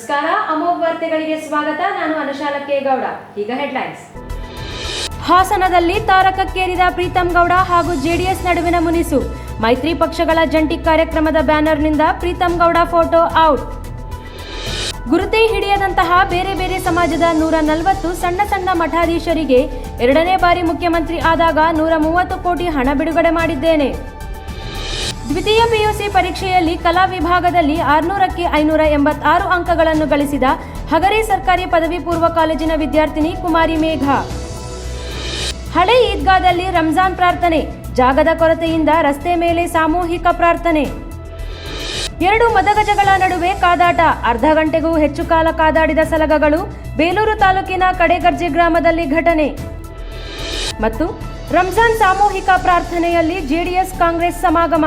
ನಮಸ್ಕಾರ. ಅಮೋಘ್ ವಾರ್ತೆಗಳಿಗೆ ಸ್ವಾಗತ. ನಾನು ಅನುಶಾಲಕ್ಕೆ ಗೌಡ ಈಗ ಹೆಡ್ಲೈನ್ಸ್ ಹಾಸನದಲ್ಲಿ ತಾರಕಕ್ಕೇರಿದ ಪ್ರೀತಂ ಗೌಡ ಹಾಗೂ ಜೆಡಿಎಸ್ ನಡುವಿನ ಮುನಿಸು. ಮೈತ್ರಿ ಪಕ್ಷಗಳ ಜಂಟಿ ಕಾರ್ಯಕ್ರಮದ ಬ್ಯಾನರ್ನಿಂದ ಪ್ರೀತಂ ಗೌಡ ಫೋಟೋ ಔಟ್. ಗುರುತೇ ಹಿಡಿಯದಂತಹ ಬೇರೆ ಬೇರೆ ಸಮಾಜದ ನೂರ ನಲವತ್ತು ಸಣ್ಣ ಸಣ್ಣ ಮಠಾಧೀಶರಿಗೆ ಎರಡನೇ ಬಾರಿ ಮುಖ್ಯಮಂತ್ರಿ ಆದಾಗ ನೂರ ಮೂವತ್ತು ಕೋಟಿ ಹಣ ಬಿಡುಗಡೆ ಮಾಡಿದ್ದೇನೆ. ದ್ವಿತೀಯ ಪಿಯುಸಿ ಪರೀಕ್ಷೆಯಲ್ಲಿ ಕಲಾ ವಿಭಾಗದಲ್ಲಿ ಆರುನೂರಕ್ಕೆ ಐನೂರ ಎಂಬತ್ತಾರು ಅಂಕಗಳನ್ನು ಗಳಿಸಿದ ಹಗರಿ ಸರ್ಕಾರಿ ಪದವಿ ಪೂರ್ವ ಕಾಲೇಜಿನ ವಿದ್ಯಾರ್ಥಿನಿ ಕುಮಾರಿ ಮೇಘ. ಹಳೆ ಈದ್ಗಾದಲ್ಲಿ ರಂಜಾನ್ ಪ್ರಾರ್ಥನೆ, ಜಾಗದ ಕೊರತೆಯಿಂದ ರಸ್ತೆ ಮೇಲೆ ಸಾಮೂಹಿಕ ಪ್ರಾರ್ಥನೆ. ಎರಡು ಮದಗಜಗಳ ನಡುವೆ ಕಾದಾಟ, ಅರ್ಧ ಗಂಟೆಗೂ ಹೆಚ್ಚು ಕಾಲ ಕಾದಾಡಿದ ಸಲಗಗಳು, ಬೇಲೂರು ತಾಲೂಕಿನ ಕಡೆಗರ್ಜೆ ಗ್ರಾಮದಲ್ಲಿ ಘಟನೆ. ಮತ್ತು ರಂಜಾನ್ ಸಾಮೂಹಿಕ ಪ್ರಾರ್ಥನೆಯಲ್ಲಿ ಜೆಡಿಎಸ್ ಕಾಂಗ್ರೆಸ್ ಸಮಾಗಮ.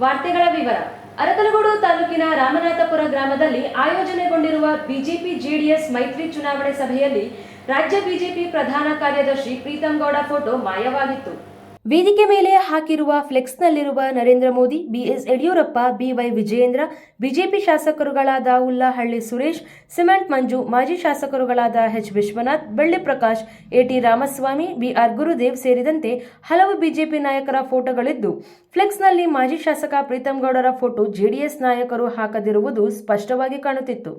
ವಾರ್ತೆಗಳ ವಿವರ. ಅರಕಲಗೂಡು ತಾಲೂಕಿನ ರಾಮನಾಥಪುರ ಗ್ರಾಮದಲ್ಲಿ ಆಯೋಜನೆಗೊಂಡಿರುವ ಬಿಜೆಪಿ ಜೆಡಿಎಸ್ ಮೈತ್ರಿ ಚುನಾವಣೆ ಸಭೆಯಲ್ಲಿ ರಾಜ್ಯ ಬಿಜೆಪಿ ಪ್ರಧಾನ ಕಾರ್ಯದರ್ಶಿ ಪ್ರೀತಂ ಗೌಡ ಫೋಟೋ ಮಾಯವಾಗಿತ್ತು. ವೇದಿಕೆ ಮೇಲೆ ಹಾಕಿರುವ ಫ್ಲೆಕ್ಸ್ನಲ್ಲಿರುವ Narendra Modi, BS Yediyurappa, BY Vijayendra, BJP ಶಾಸಕರುಗಳಾದ Ullahalli Suresh, cement Manju, ಮಾಜಿ ಶಾಸಕರುಗಳಾದ H Vishwanath, Belli Prakash, AT Ramaswamy, BR Gurudev ಸೇರಿದಂತೆ ಹಲವು ಬಿಜೆಪಿ ನಾಯಕರ ಫೋಟೋಗಳಿದ್ದು, ಫ್ಲೆಕ್ಸ್ನಲ್ಲಿ ಮಾಜಿ ಶಾಸಕ ಪ್ರೀತಂ ಗೌಡರ ಫೋಟೋ ಜೆಡಿಎಸ್ ನಾಯಕರು ಹಾಕದಿರುವುದು ಸ್ಪಷ್ಟವಾಗಿ ಕಾಣುತ್ತಿತ್ತು.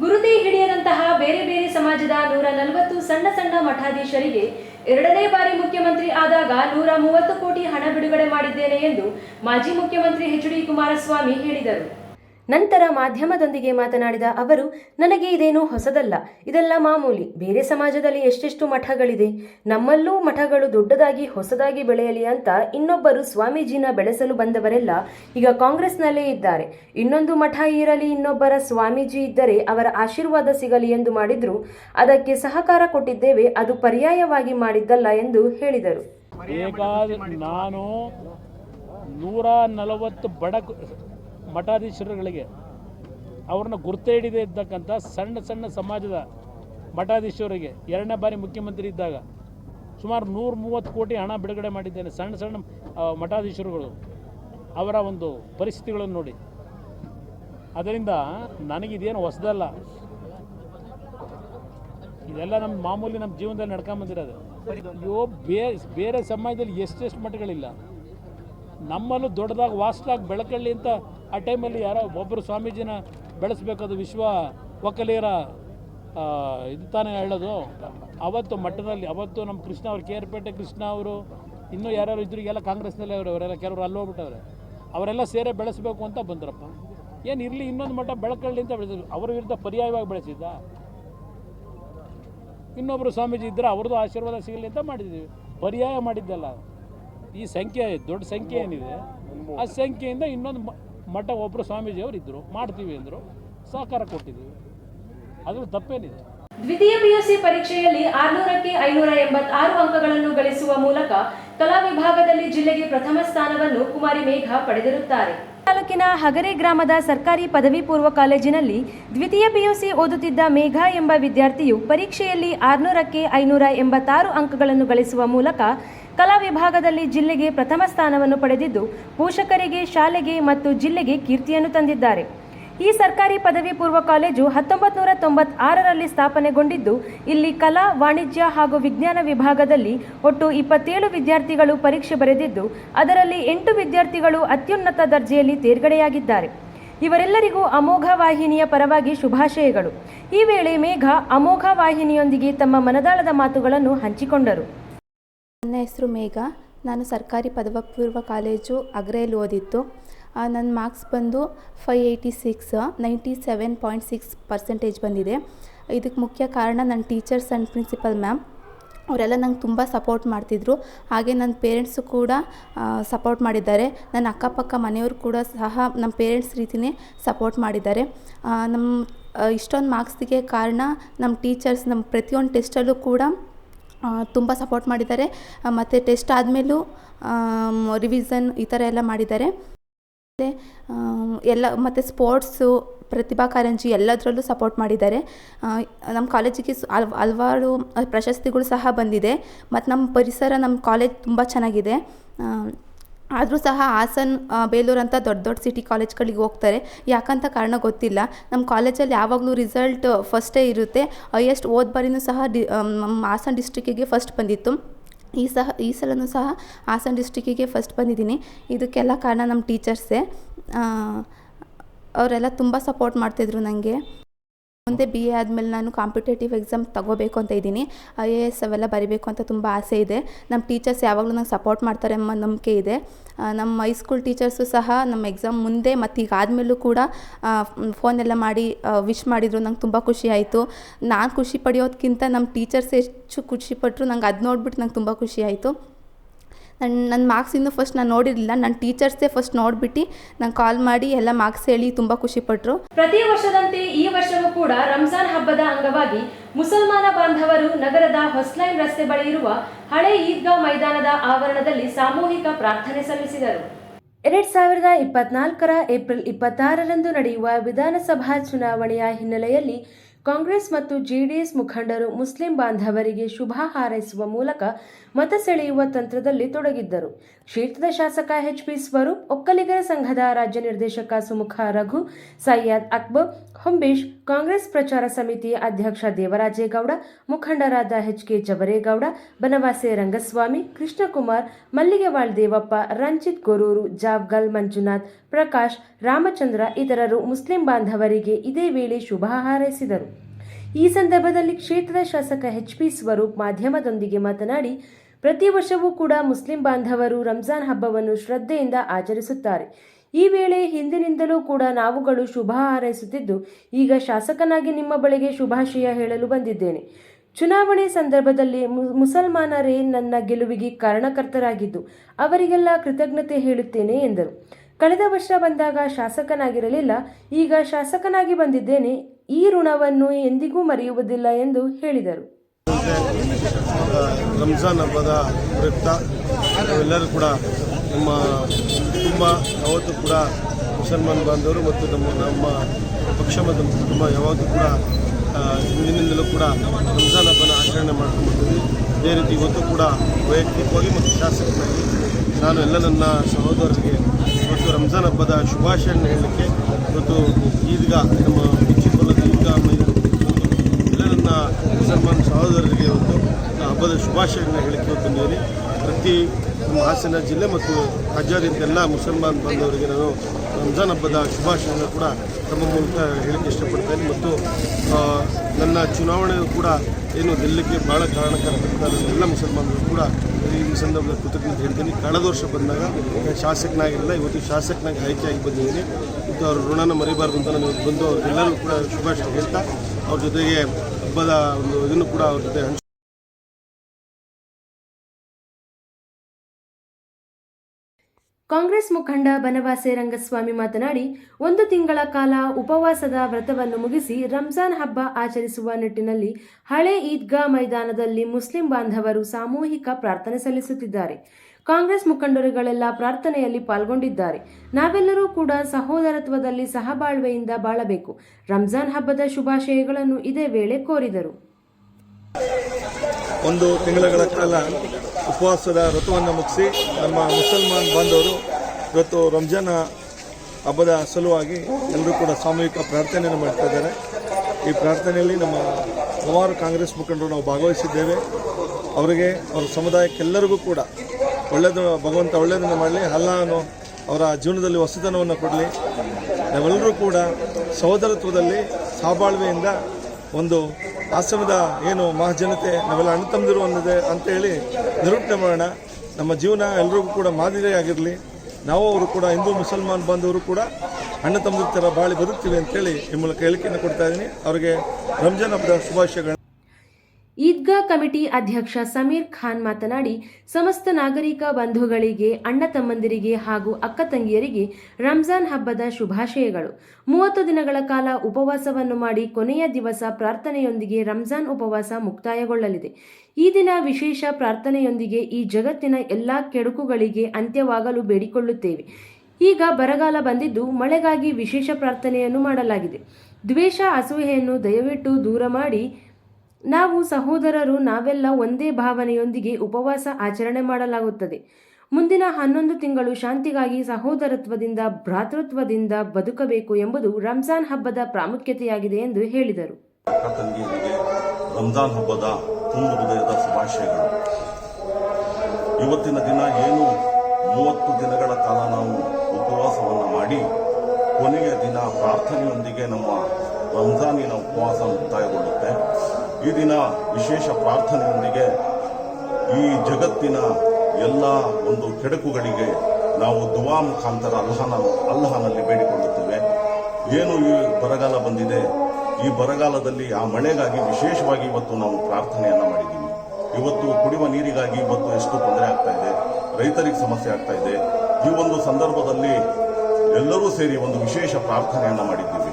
ಗುರುದೇ ಹಿಡಿಯದಂತಹ ಬೇರೆ ಬೇರೆ ಸಮಾಜದ ನೂರ ನಲವತ್ತು ಸಣ್ಣ ಸಣ್ಣ ಮಠಾಧೀಶರಿಗೆ ಎರಡನೇ ಬಾರಿ ಮುಖ್ಯಮಂತ್ರಿ ಆದಾಗ ನೂರ ಮೂವತ್ತು ಕೋಟಿ ಹಣ ಬಿಡುಗಡೆ ಮಾಡಿದ್ದೇನೆ ಎಂದು ಮಾಜಿ ಮುಖ್ಯಮಂತ್ರಿ ಎಚ್ ಡಿ ಕುಮಾರಸ್ವಾಮಿ ಹೇಳಿದರು. ನಂತರ ಮಾಧ್ಯಮದೊಂದಿಗೆ ಮಾತನಾಡಿದ ಅವರು, ನನಗೆ ಇದೇನು ಹೊಸದಲ್ಲ. ಇದೆಲ್ಲ ಮಾಮೂಲಿ. ಬೇರೆ ಸಮಾಜದಲ್ಲಿ ಎಷ್ಟೆಷ್ಟು ಮಠಗಳಿದೆ? ನಮ್ಮಲ್ಲೂ ಮಠಗಳು ದೊಡ್ಡದಾಗಿ ಹೊಸದಾಗಿ ಬೆಳೆಯಲಿ ಅಂತ ಇನ್ನೊಬ್ಬರು ಸ್ವಾಮೀಜಿನ ಬೆಳೆಸಲು ಬಂದವರೆಲ್ಲ ಈಗ ಕಾಂಗ್ರೆಸ್ನಲ್ಲೇ ಇದ್ದಾರೆ. ಇನ್ನೊಂದು ಮಠ ಇರಲಿ, ಇನ್ನೊಬ್ಬರ ಸ್ವಾಮೀಜಿ ಇದ್ದರೆ ಅವರ ಆಶೀರ್ವಾದ ಸಿಗಲಿ ಎಂದು ಮಾಡಿದ್ರು. ಅದಕ್ಕೆ ಸಹಕಾರ ಕೊಟ್ಟಿದ್ದೇವೆ. ಅದು ಪರ್ಯಾಯವಾಗಿ ಮಾಡಿದ್ದಲ್ಲ ಎಂದು ಹೇಳಿದರು. ನಾನು ನೂರ ನಲವತ್ತು ಬಡ ಮಠಾಧೀಶರುಗಳಿಗೆ ಅವ್ರನ್ನ ಗುರ್ತ ಹಿಡಿದೇ ಇದ್ದಕ್ಕಂಥ ಸಣ್ಣ ಸಣ್ಣ ಸಮಾಜದ ಮಠಾಧೀಶರಿಗೆ ಎರಡನೇ ಬಾರಿ ಮುಖ್ಯಮಂತ್ರಿ ಇದ್ದಾಗ ಸುಮಾರು ನೂರ ಮೂವತ್ತು ಕೋಟಿ ಹಣ ಬಿಡುಗಡೆ ಮಾಡಿದ್ದೇನೆ ಸಣ್ಣ ಸಣ್ಣ ಮಠಾಧೀಶರುಗಳು ಅವರ ಒಂದು ಪರಿಸ್ಥಿತಿಗಳನ್ನು ನೋಡಿ. ಅದರಿಂದ ನನಗಿದೇನು ಹೊಸದಲ್ಲ. ಇದೆಲ್ಲ ನಮ್ಮ ಮಾಮೂಲಿ ನಮ್ಮ ಜೀವನದಲ್ಲಿ ನಡ್ಕೊಂಬಂದಿರೋದು ಅಯ್ಯೋ ಬೇರೆ ಬೇರೆ ಸಮಾಜದಲ್ಲಿ ಎಷ್ಟೆಷ್ಟು ಮಠಗಳಿಲ್ಲ. ನಮ್ಮಲ್ಲೂ ದೊಡ್ಡದಾಗಿ ವಾಸ್ಟಾಗಿ ಬೆಳಕಳ್ಳಿ ಅಂತ ಆ ಟೈಮಲ್ಲಿ ಯಾರೋ ಒಬ್ಬರು ಸ್ವಾಮೀಜಿನ ಬೆಳೆಸಬೇಕಾದ ವಿಶ್ವ ಒಕ್ಕಲಿಗರ ಇದು ತಾನೇ ಹೇಳೋದು. ಅವತ್ತು ಮಠದಲ್ಲಿ, ಅವತ್ತು ನಮ್ಮ ಕೃಷ್ಣ ಅವರು ಪೇಟೆ ಕೃಷ್ಣ ಅವರು, ಇನ್ನೂ ಯಾರ್ಯಾರು ಇದ್ರು ಎಲ್ಲ ಕಾಂಗ್ರೆಸ್ನಲ್ಲೇ ಅವರು, ಅವರೆಲ್ಲ ಕೆಲವರು ಅಲ್ಲಿ ಹೋಗ್ಬಿಟ್ಟವ್ರೆ. ಅವರೆಲ್ಲ ಸೇರೆ ಬೆಳೆಸಬೇಕು ಅಂತ ಬಂದ್ರಪ್ಪ. ಏನು ಇರಲಿ, ಇನ್ನೊಂದು ಮಠ ಬೆಳಕಳ್ಳಿ ಅಂತ ಬೆಳೆಸಿದ್ರು. ಅವ್ರ ವಿರುದ್ಧ ಪರ್ಯಾಯವಾಗಿ ಬೆಳೆಸಿದ್ದ. ಇನ್ನೊಬ್ಬರು ಸ್ವಾಮೀಜಿ ಇದ್ದರೆ ಅವ್ರದ್ದು ಆಶೀರ್ವಾದ ಸಿಗಲಿ ಅಂತ ಮಾಡಿದ್ದೀವಿ ಪರ್ಯಾಯ ಮಾಡಿದ್ದಲ್ಲ. ಈ ಸಂಖ್ಯೆ, ದೊಡ್ಡ ಸಂಖ್ಯೆ ಏನಿದೆ? ಆ ಸಂಖ್ಯೆಯಿಂದ ಇನ್ನೊಂದು ಮಠ ಒಬ್ಬರು ಸ್ವಾಮೀಜಿಯವರು ಇದ್ದರು ಮಾಡ್ತೀವಿ ಅಂದರು, ಸಹಕಾರ ಕೊಟ್ಟಿದ್ದೀವಿ. ಅದ್ರ ತಪ್ಪೇನಿದೆ. ದ್ವಿತೀಯ ಪಿಯುಸಿ ಪರೀಕ್ಷೆಯಲ್ಲಿ ಆರ್ನೂರಕ್ಕೆ ಐನೂರ ಎಂಬತ್ತಾರು ಅಂಕಗಳನ್ನು ಗಳಿಸುವ ಮೂಲಕ ಕಲಾ ವಿಭಾಗದಲ್ಲಿ ಜಿಲ್ಲೆಗೆ ಪ್ರಥಮ ಸ್ಥಾನವನ್ನು ಕುಮಾರಿ ಮೇಘ ಪಡೆದಿರುತ್ತಾರೆ. ತಾಲೂಕಿನ ಹಗರೆ ಗ್ರಾಮದ ಸರ್ಕಾರಿ ಪದವಿ ಪೂರ್ವ ಕಾಲೇಜಿನಲ್ಲಿ ದ್ವಿತೀಯ ಪಿಯುಸಿ ಓದುತ್ತಿದ್ದ ಮೇಘ ಎಂಬ ವಿದ್ಯಾರ್ಥಿಯು ಪರೀಕ್ಷೆಯಲ್ಲಿ ಆರ್ನೂರಕ್ಕೆ ಐನೂರ ಎಂಬತ್ತಾರು ಅಂಕಗಳನ್ನು ಗಳಿಸುವ ಮೂಲಕ ಕಲಾ ವಿಭಾಗದಲ್ಲಿ ಜಿಲ್ಲೆಗೆ ಪ್ರಥಮ ಸ್ಥಾನವನ್ನು ಪಡೆದಿದ್ದು, ಪೋಷಕರಿಗೆ, ಶಾಲೆಗೆ ಮತ್ತು ಜಿಲ್ಲೆಗೆ ಕೀರ್ತಿಯನ್ನು ತಂದಿದ್ದಾರೆ. ಈ ಸರ್ಕಾರಿ ಪದವಿ ಪೂರ್ವ ಕಾಲೇಜು ಹತ್ತೊಂಬತ್ತು ನೂರ ತೊಂಬತ್ತಾರರಲ್ಲಿ ಸ್ಥಾಪನೆಗೊಂಡಿದ್ದು, ಇಲ್ಲಿ ಕಲಾ, ವಾಣಿಜ್ಯ ಹಾಗೂ ವಿಜ್ಞಾನ ವಿಭಾಗದಲ್ಲಿ ಒಟ್ಟು ಇಪ್ಪತ್ತೇಳು ವಿದ್ಯಾರ್ಥಿಗಳು ಪರೀಕ್ಷೆ ಬರೆದಿದ್ದು, ಅದರಲ್ಲಿ ಎಂಟು ವಿದ್ಯಾರ್ಥಿಗಳು ಅತ್ಯುನ್ನತ ದರ್ಜೆಯಲ್ಲಿ ತೇರ್ಗಡೆಯಾಗಿದ್ದಾರೆ. ಇವರೆಲ್ಲರಿಗೂ ಅಮೋಘ ವಾಹಿನಿಯ ಪರವಾಗಿ ಶುಭಾಶಯಗಳು. ಈ ವೇಳೆ ಮೇಘ ಅಮೋಘ ವಾಹಿನಿಯೊಂದಿಗೆ ತಮ್ಮ ಮನದಾಳದ ಮಾತುಗಳನ್ನು ಹಂಚಿಕೊಂಡರು. ನನ್ನ ಹೆಸರು ಮೇಘ. ನಾನು ಸರ್ಕಾರಿ ಪದವಿ ಪೂರ್ವ ಕಾಲೇಜು ಅಗ್ರೆಯಲ್ಲಿ ಓದಿತ್ತು ನನ್ನ ಮಾರ್ಕ್ಸ್ ಬಂದು five eighty six, ninety seven point six percentage ಬಂದಿದೆ. ಇದಕ್ಕೆ ಮುಖ್ಯ ಕಾರಣ ನನ್ನ ಟೀಚರ್ಸ್ ಆ್ಯಂಡ್ ಪ್ರಿನ್ಸಿಪಲ್ ಮ್ಯಾಮ್. ಅವರೆಲ್ಲ ನಂಗೆ ತುಂಬ ಸಪೋರ್ಟ್ ಮಾಡ್ತಿದ್ರು. ಹಾಗೆ ನನ್ನ ಪೇರೆಂಟ್ಸು ಕೂಡ ಸಪೋರ್ಟ್ ಮಾಡಿದ್ದಾರೆ. ನನ್ನ ಅಕ್ಕಪಕ್ಕ ಮನೆಯವರು ಕೂಡ ಸಹ ನಮ್ಮ ಪೇರೆಂಟ್ಸ್ ರೀತಿಯೇ ಸಪೋರ್ಟ್ ಮಾಡಿದ್ದಾರೆ. ನಮ್ಮ ಇಷ್ಟೊಂದು ಮಾರ್ಕ್ಸ್ಗೆ ಕಾರಣ ನಮ್ಮ ಟೀಚರ್ಸ್, ನಮ್ಮ ಪ್ರತಿಯೊಂದು ಟೆಸ್ಟಲ್ಲೂ ಕೂಡ ತುಂಬ ಸಪೋರ್ಟ್ ಮಾಡಿದ್ದಾರೆ. ಮತ್ತು ಟೆಸ್ಟ್ ಆದಮೇಲೂ ರಿವಿಸನ್ ಈ ಥರ ಎಲ್ಲ ಮಾಡಿದ್ದಾರೆ. ಮತ್ತು ಎಲ್ಲ, ಮತ್ತು ಸ್ಪೋರ್ಟ್ಸು ಪ್ರತಿಭಾ ಕಾರಂಜಿ ಎಲ್ಲದರಲ್ಲೂ ಸಪೋರ್ಟ್ ಮಾಡಿದ್ದಾರೆ. ನಮ್ಮ ಕಾಲೇಜಿಗೆ ಹಲವಾರು ಹಲ್ವ್ ಹಲ್ವಾರು ಪ್ರಶಸ್ತಿಗಳು ಸಹ ಬಂದಿದೆ. ಮತ್ತು ನಮ್ಮ ಪರಿಸರ ನಮ್ಮ ಕಾಲೇಜ್ ತುಂಬ ಚೆನ್ನಾಗಿದೆ. ಆದರೂ ಸಹ ಹಾಸನ್ ಬೇಲೂರು ಅಂತ ದೊಡ್ಡ ದೊಡ್ಡ ಸಿಟಿ ಕಾಲೇಜ್ಗಳಿಗೆ ಹೋಗ್ತಾರೆ. ಯಾಕಂತ ಕಾರಣ ಗೊತ್ತಿಲ್ಲ. ನಮ್ಮ ಕಾಲೇಜಲ್ಲಿ ಯಾವಾಗಲೂ ರಿಸಲ್ಟ್ ಫಸ್ಟೇ ಇರುತ್ತೆ. ಹೈಯೆಸ್ಟ್ ಓದ್ ಬಾರಿನೂ ಸಹ ಡಿ ಹಾಸನ್ ಡಿಸ್ಟ್ರಿಕ್ಕಿಗೆ ಫಸ್ಟ್ ಬಂದಿತ್ತು. ಈ ಸಹ, ಈ ಸಲನೂ ಸಹ ಹಾಸನ್ ಡಿಸ್ಟ್ರಿಕ್ಕಿಗೆ ಫಸ್ಟ್ ಬಂದಿದ್ದೀನಿ. ಇದಕ್ಕೆಲ್ಲ ಕಾರಣ ನಮ್ಮ ಟೀಚರ್ಸೇ ಅವರೆಲ್ಲ ತುಂಬ ಸಪೋರ್ಟ್ ಮಾಡ್ತಿದ್ರು ನನಗೆ ಮುಂದೆ ಬಿ ಎ ಆದಮೇಲೆ ನಾನು ಕಾಂಪಿಟೇಟಿವ್ ಎಕ್ಸಾಮ್ ತಗೋಬೇಕು ಅಂತ ಇದ್ದೀನಿ. ಐ ಎ ಎಸ್ ಅವೆಲ್ಲ ಬರಿಬೇಕು ಅಂತ ತುಂಬ ಆಸೆ ಇದೆ. ನಮ್ಮ ಟೀಚರ್ಸ್ ಯಾವಾಗಲೂ ನಂಗೆ ಸಪೋರ್ಟ್ ಮಾಡ್ತಾರೆ ಎಂಬ ನಂಬಿಕೆ ಇದೆ. ನಮ್ಮ ಹೈಸ್ಕೂಲ್ ಟೀಚರ್ಸು ಸಹ ನಮ್ಮ ಎಕ್ಸಾಮ್ ಮುಂದೆ ಮತ್ತು ಈಗ ಆದಮೇಲೂ ಕೂಡ ಫೋನೆಲ್ಲ ಮಾಡಿ ವಿಶ್ ಮಾಡಿದರು ನಂಗೆ ತುಂಬ ಖುಷಿ ಆಯಿತು. ನಾನು ಖುಷಿ ಪಡೆಯೋದಕ್ಕಿಂತ ನಮ್ಮ ಟೀಚರ್ಸ್ ಹೆಚ್ಚು ಖುಷಿ ಪಟ್ಟರು ನಂಗೆ ಅದು ನೋಡ್ಬಿಟ್ಟು ನಂಗೆ ತುಂಬ ಖುಷಿ ಆಯಿತು. ನನ್ನ ನನ್ನ ಮಾರ್ಕ್ಸ್ ಇನ್ನೂ ಫಸ್ಟ್ ನಾನು ನೋಡಿರಲಿಲ್ಲ. ನನ್ನ ಟೀಚರ್ಸೇ ಫಸ್ಟ್ ನೋಡಿಬಿಟ್ಟು ನಂಗೆ ಕಾಲ್ ಮಾಡಿ ಎಲ್ಲ ಮಾರ್ಕ್ಸ್ ಹೇಳಿ ತುಂಬ ಖುಷಿಪಟ್ಟರು ಪ್ರತಿ ವರ್ಷದಂತೆ ಈ ವರ್ಷವೂ ಕೂಡ ರಂಜಾನ್ ಹಬ್ಬದ ಅಂಗವಾಗಿ ಮುಸಲ್ಮಾನ ಬಾಂಧವರು ನಗರದ ಹೊಸ್ಲೈನ್ ರಸ್ತೆ ಬಳಿ ಇರುವ ಹಳೆ ಈದ್ಗಾ ಮೈದಾನದ ಆವರಣದಲ್ಲಿ ಸಾಮೂಹಿಕ ಪ್ರಾರ್ಥನೆ ಸಲ್ಲಿಸಿದರು. ಎರಡ್ ಸಾವಿರದ ಇಪ್ಪತ್ನಾಲ್ಕರ ಏಪ್ರಿಲ್ ಇಪ್ಪತ್ತಾರರಂದು ನಡೆಯುವ ವಿಧಾನಸಭಾ ಚುನಾವಣೆಯ ಹಿನ್ನೆಲೆಯಲ್ಲಿ ಕಾಂಗ್ರೆಸ್ ಮತ್ತು ಜೆಡಿಎಸ್ ಮುಖಂಡರು ಮುಸ್ಲಿಂ ಬಾಂಧವರಿಗೆ ಶುಭ ಹಾರೈಸುವ ಮೂಲಕ ಮತ ಸೆಳೆಯುವ ತಂತ್ರದಲ್ಲಿ ತೊಡಗಿದ್ದರು. ಕ್ಷೇತ್ರದ ಶಾಸಕ ಎಚ್ ಪಿ ಸ್ವರೂಪ್, ಒಕ್ಕಲಿಗರ ಸಂಘದ ರಾಜ್ಯ ನಿರ್ದೇಶಕ ಸುಮುಖ ರಘು, ಸೈಯದ್ ಅಕ್ಬರ್, ಹೊಂಬೇಶ್ ಕಾಂಗ್ರೆಸ್ ಪ್ರಚಾರ ಸಮಿತಿ ಅಧ್ಯಕ್ಷ ದೇವರಾಜೇಗೌಡ, ಮುಖಂಡರಾದ ಎಚ್ ಕೆ ಜಬರೇಗೌಡ ಬನವಾಸೆ ರಂಗಸ್ವಾಮಿ, ಕೃಷ್ಣಕುಮಾರ್, ಮಲ್ಲಿಗೆವಾಳ್ ದೇವಪ್ಪ, ರಂಜಿತ್ ಗೊರೂರು, ಜಾವ್ಗಲ್ ಮಂಜುನಾಥ್, ಪ್ರಕಾಶ್, ರಾಮಚಂದ್ರ ಇತರರು ಮುಸ್ಲಿಂ ಬಾಂಧವರಿಗೆ ಇದೇ ವೇಳೆ ಶುಭ ಹಾರೈಸಿದರು. ಈ ಸಂದರ್ಭದಲ್ಲಿ ಕ್ಷೇತ್ರದ ಶಾಸಕ ಎಚ್ ಪಿ ಸ್ವರೂಪ್ ಮಾಧ್ಯಮದೊಂದಿಗೆ ಮಾತನಾಡಿ, ಪ್ರತಿ ವರ್ಷವೂ ಕೂಡ ಮುಸ್ಲಿಂ ಬಾಂಧವರು ರಂಜಾನ್ ಹಬ್ಬವನ್ನು ಶ್ರದ್ಧೆಯಿಂದ ಆಚರಿಸುತ್ತಾರೆ. ಈ ವೇಳೆ ಹಿಂದಿನಿಂದಲೂ ಕೂಡ ನಾವುಗಳು ಶುಭ ಹಾರೈಸುತ್ತಿದ್ದು, ಈಗ ಶಾಸಕನಾಗಿ ನಿಮ್ಮ ಬಳಿಗೆ ಶುಭಾಶಯ ಹೇಳಲು ಬಂದಿದ್ದೇನೆ. ಚುನಾವಣೆ ಸಂದರ್ಭದಲ್ಲಿ ಮುಸಲ್ಮಾನರೇ ನನ್ನ ಗೆಲುವಿಗೆ ಕಾರಣಕರ್ತರಾಗಿದ್ದು, ಅವರಿಗೆಲ್ಲ ಕೃತಜ್ಞತೆ ಹೇಳುತ್ತೇನೆ ಎಂದರು. ಕಳೆದ ವರ್ಷ ಬಂದಾಗ ಶಾಸಕನಾಗಿರಲಿಲ್ಲ, ಈಗ ಶಾಸಕನಾಗಿ ಬಂದಿದ್ದೇನೆ. ಈ ಋಣವನ್ನು ಎಂದಿಗೂ ಮರೆಯುವುದಿಲ್ಲ ಎಂದು ಹೇಳಿದರು. ರಂಜಾನ್ ಹಬ್ಬದ ಪ್ರಯುಕ್ತ ನಾವೆಲ್ಲರೂ ಕೂಡ ನಮ್ಮ ಕುಟುಂಬ, ಯಾವತ್ತೂ ಕೂಡ ಮುಸಲ್ಮಾನ್ ಬಾಂಧವರು ಮತ್ತು ನಮ್ಮ ನಮ್ಮ ಪಕ್ಷ ಮತ್ತು ನಮ್ಮ ಕುಟುಂಬ ಯಾವತ್ತೂ ಕೂಡ ಹಿಂದಿನಿಂದಲೂ ಕೂಡ ರಂಜಾನ್ ಹಬ್ಬನ ಆಚರಣೆ ಮಾಡ್ಕೊಂಡು ಬರ್ತೀವಿ ಅದೇ ರೀತಿ ಇವತ್ತು ಕೂಡ ವೈಯಕ್ತಿಕವಾಗಿ ಮತ್ತು ಶಾಸಕನಾಗಿ ನಾನು ಎಲ್ಲ ನನ್ನ ಸಹೋದರರಿಗೆ ಇವತ್ತು ರಂಜಾನ್ ಹಬ್ಬದ ಶುಭಾಶಯನ ಹೇಳಲಿಕ್ಕೆ ಇವತ್ತು ಈದ್ಗಾ, ನಮ್ಮ ಈದ್ಗಾ ಮೈದಾನ ಮುಸಲ್ಮಾನ್ ಸಹೋದರರಿಗೆ ಇವತ್ತು ಹಬ್ಬದ ಶುಭಾಶಯಗಳನ್ನ ಹೇಳಿಕೆ ಬಂದಿದ್ದೀನಿ ಪ್ರತಿ ನಮ್ಮ ಹಾಸನ ಜಿಲ್ಲೆ ಮತ್ತು ರಾಜ್ಯಾದ್ಯಂತ ಎಲ್ಲ ಮುಸಲ್ಮಾನ್ ಬಾಂಧವರಿಗೆ ನಾನು ರಂಜಾನ್ ಹಬ್ಬದ ಶುಭಾಶಯಗಳನ್ನು ಕೂಡ ತಮ್ಮ ಮೂಲಕ ಹೇಳಿಕೆ ಇಷ್ಟಪಡ್ತೇನೆ ಮತ್ತು ನನ್ನ ಚುನಾವಣೆಯು ಕೂಡ ಏನು ಗೆಲ್ಲಕ್ಕೆ ಭಾಳ ಕಾರಣಕರ್ತಕ್ಕಂಥ ಎಲ್ಲ ಮುಸಲ್ಮಾನರು ಕೂಡ ಈ ಸಂದರ್ಭದಲ್ಲಿ ಕೃತಜ್ಞತೆ ಹೇಳ್ತೀನಿ. ಕಳೆದ ವರ್ಷ ಬಂದಾಗ ಶಾಸಕನಾಗಿರಲಿಲ್ಲ, ಇವತ್ತು ಶಾಸಕನಾಗಿ ಆಯ್ಕೆಯಾಗಿ ಬಂದಿದ್ದೀನಿ. ಮತ್ತು ಅವ್ರ ಋಣನ ಮರಿಬಾರ್ದು ಅಂತ ನಾನು ಬಂದು ಅವ್ರಿಗೆಲ್ಲರೂ ಕೂಡ ಶುಭಾಶಯ ಹೇಳ್ತಾ, ಅವ್ರ ಜೊತೆಗೆ ಹಬ್ಬದ ಒಂದು ಇದನ್ನು ಕೂಡ ಅವ್ರ ಜೊತೆ ಹಂಚ ಕಾಂಗ್ರೆಸ್ ಮುಖಂಡ ಬನವಾಸೆ ರಂಗಸ್ವಾಮಿ ಮಾತನಾಡಿ, ಒಂದು ತಿಂಗಳ ಕಾಲ ಉಪವಾಸದ ವ್ರತವನ್ನು ಮುಗಿಸಿ ರಂಜಾನ್ ಹಬ್ಬ ಆಚರಿಸುವ ನಿಟ್ಟಿನಲ್ಲಿ ಹಳೆ ಈದ್ಗಾ ಮೈದಾನದಲ್ಲಿ ಮುಸ್ಲಿಂ ಬಾಂಧವರು ಸಾಮೂಹಿಕ ಪ್ರಾರ್ಥನೆ ಸಲ್ಲಿಸುತ್ತಿದ್ದಾರೆ. ಕಾಂಗ್ರೆಸ್ ಮುಖಂಡರುಗಳೆಲ್ಲ ಪ್ರಾರ್ಥನೆಯಲ್ಲಿ ಪಾಲ್ಗೊಂಡಿದ್ದಾರೆ. ನಾವೆಲ್ಲರೂ ಕೂಡ ಸಹೋದರತ್ವದಲ್ಲಿ ಸಹಬಾಳ್ವೆಯಿಂದ ಬಾಳಬೇಕು. ರಂಜಾನ್ ಹಬ್ಬದ ಶುಭಾಶಯಗಳನ್ನು ಇದೇ ವೇಳೆ ಕೋರಿದರು. ಒಂದು ತಿಂಗಳ ಕಾಲ ಉಪವಾಸದ ಋತುವನ್ನು ಮುಗಿಸಿ ನಮ್ಮ ಮುಸಲ್ಮಾನ್ ಬಾಂಧವರು ಇವತ್ತು ರಂಜಾನ್ ಹಬ್ಬದ ಸಲುವಾಗಿ ಎಲ್ಲರೂ ಕೂಡ ಸಾಮೂಹಿಕ ಪ್ರಾರ್ಥನೆಯನ್ನು ಮಾಡ್ತಾ ಇದ್ದಾರೆ. ಈ ಪ್ರಾರ್ಥನೆಯಲ್ಲಿ ನಮ್ಮ ಹಲವಾರು ಕಾಂಗ್ರೆಸ್ ಮುಖಂಡರು ನಾವು ಭಾಗವಹಿಸಿದ್ದೇವೆ. ಅವರಿಗೆ, ಅವರ ಸಮುದಾಯಕ್ಕೆಲ್ಲರಿಗೂ ಕೂಡ ಒಳ್ಳೆಯದು ಭಗವಂತ ಒಳ್ಳೆಯದನ್ನು ಮಾಡಲಿ ಅಲ್ಲಾನು ಅವರ ಜೀವನದಲ್ಲಿ ಹೊಸತನವನ್ನು ಕೊಡಲಿ. ನಾವೆಲ್ಲರೂ ಕೂಡ ಸಹೋದರತ್ವದಲ್ಲಿ ಸಹಬಾಳ್ವೆಯಿಂದ ಒಂದು ಆಶ್ರಮದ ಏನು ಮಹಾಜನತೆ ನಾವೆಲ್ಲ ಅಣ್ಣ ತಮ್ಮದಿರು ಅನ್ನೋದೇ ಅಂತೇಳಿ ನಿರೂಪಣೆ ಮಾಡೋಣ. ನಮ್ಮ ಜೀವನ ಎಲ್ರಿಗೂ ಕೂಡ ಮಾದರಿಯಾಗಿರಲಿ ನಾವು ಅವರು ಕೂಡ ಹಿಂದೂ, ಮುಸಲ್ಮಾನ್ ಬಾಂಧವರು ಕೂಡ ಅಣ್ಣ ತಮ್ಮ ಥರ ಬಾಳಿ ಬದುಕ್ತೀವಿ ಅಂತೇಳಿ ಈ ಮೂಲಕ ಹೇಳಿಕೆಯನ್ನು ಕೊಡ್ತಾ ಇದ್ದೀನಿ. ಅವರಿಗೆ ರಂಜಾನ್ ಹಬ್ಬದ ಶುಭಾಶಯಗಳು ಈದ್ಗಾ ಕಮಿಟಿ ಅಧ್ಯಕ್ಷ ಸಮೀರ್ ಖಾನ್ ಮಾತನಾಡಿ, ಸಮಸ್ತ ನಾಗರಿಕ ಬಂಧುಗಳಿಗೆ, ಅಣ್ಣ ತಮ್ಮಂದಿರಿಗೆ ಹಾಗೂ ಅಕ್ಕ ತಂಗಿಯರಿಗೆ ರಂಜಾನ್ ಹಬ್ಬದ ಶುಭಾಶಯಗಳು. ಮೂವತ್ತು ದಿನಗಳ ಕಾಲ ಉಪವಾಸವನ್ನು ಮಾಡಿ ಕೊನೆಯ ದಿವಸ ಪ್ರಾರ್ಥನೆಯೊಂದಿಗೆ ರಂಜಾನ್ ಉಪವಾಸ ಮುಕ್ತಾಯಗೊಳ್ಳಲಿದೆ. ಈ ದಿನ ವಿಶೇಷ ಪ್ರಾರ್ಥನೆಯೊಂದಿಗೆ ಈ ಜಗತ್ತಿನ ಎಲ್ಲಾ ಕೆಡುಕುಗಳಿಗೆ ಅಂತ್ಯವಾಗಲು ಬೇಡಿಕೊಳ್ಳುತ್ತೇವೆ. ಈಗ ಬರಗಾಲ ಬಂದಿದ್ದು ಮಳೆಗಾಗಿ ವಿಶೇಷ ಪ್ರಾರ್ಥನೆಯನ್ನು ಮಾಡಲಾಗಿದೆ. ದ್ವೇಷ ಅಸೂಹೆಯನ್ನು ದಯವಿಟ್ಟು ದೂರ ಮಾಡಿ ನಾವು ಸಹೋದರರು ನಾವೆಲ್ಲ ಒಂದೇ ಭಾವನೆಯೊಂದಿಗೆ ಉಪವಾಸ ಆಚರಣೆ ಮಾಡಲಾಗುತ್ತದೆ. ಮುಂದಿನ ಹನ್ನೊಂದು ತಿಂಗಳು ಶಾಂತಿಗಾಗಿ ಸಹೋದರತ್ವದಿಂದ, ಭ್ರಾತೃತ್ವದಿಂದ ಬದುಕಬೇಕು ಎಂಬುದು ರಂಜಾನ್ ಹಬ್ಬದ ಪ್ರಾಮುಖ್ಯತೆಯಾಗಿದೆ ಎಂದು ಹೇಳಿದರು. ರಂಜಾನ್ ಹಬ್ಬದ ತುಂಬು ಹೃದಯದ ಶುಭಾಶಯಗಳು. ಇವತ್ತಿನ ದಿನ ಏನು ಮೂವತ್ತು ದಿನಗಳ ಕಾಲ ನಾವು ಉಪವಾಸವನ್ನು ಮಾಡಿ, ಕೊನೆಯ ದಿನ ಪ್ರಾರ್ಥನೆಯೊಂದಿಗೆ ನಮ್ಮ ರಂಜಾನಿನ ಉಪವಾಸ ಮುಕ್ತಾಯಗೊಳ್ಳುತ್ತೆ. ಈ ದಿನ ವಿಶೇಷ ಪ್ರಾರ್ಥನೆಯೊಂದಿಗೆ ಈ ಜಗತ್ತಿನ ಎಲ್ಲ ಒಂದು ಕೆಡಕುಗಳಿಗೆ ನಾವು ದುವಾ ಮುಖಾಂತರ ಅಲ್ಲಹನ ಅಲ್ಲಹನಲ್ಲಿ ಬೇಡಿಕೊಳ್ಳುತ್ತೇವೆ. ಏನು ಈ ಬರಗಾಲ ಬಂದಿದೆ? ಈ ಬರಗಾಲದಲ್ಲಿ ಆ ಮಳೆಗಾಗಿ ವಿಶೇಷವಾಗಿ ಇವತ್ತು ನಾವು ಪ್ರಾರ್ಥನೆಯನ್ನ ಮಾಡಿದ್ದೀವಿ. ಇವತ್ತು ಕುಡಿಯುವ ನೀರಿಗಾಗಿ ಇವತ್ತು ಎಷ್ಟು ತೊಂದರೆ ಆಗ್ತಾ ಇದೆ. ರೈತರಿಗೆ ಸಮಸ್ಯೆ ಆಗ್ತಾ ಇದೆ. ಈ ಒಂದು ಸಂದರ್ಭದಲ್ಲಿ ಎಲ್ಲರೂ ಸೇರಿ ಒಂದು ವಿಶೇಷ ಪ್ರಾರ್ಥನೆಯನ್ನ ಮಾಡಿದ್ದೀವಿ.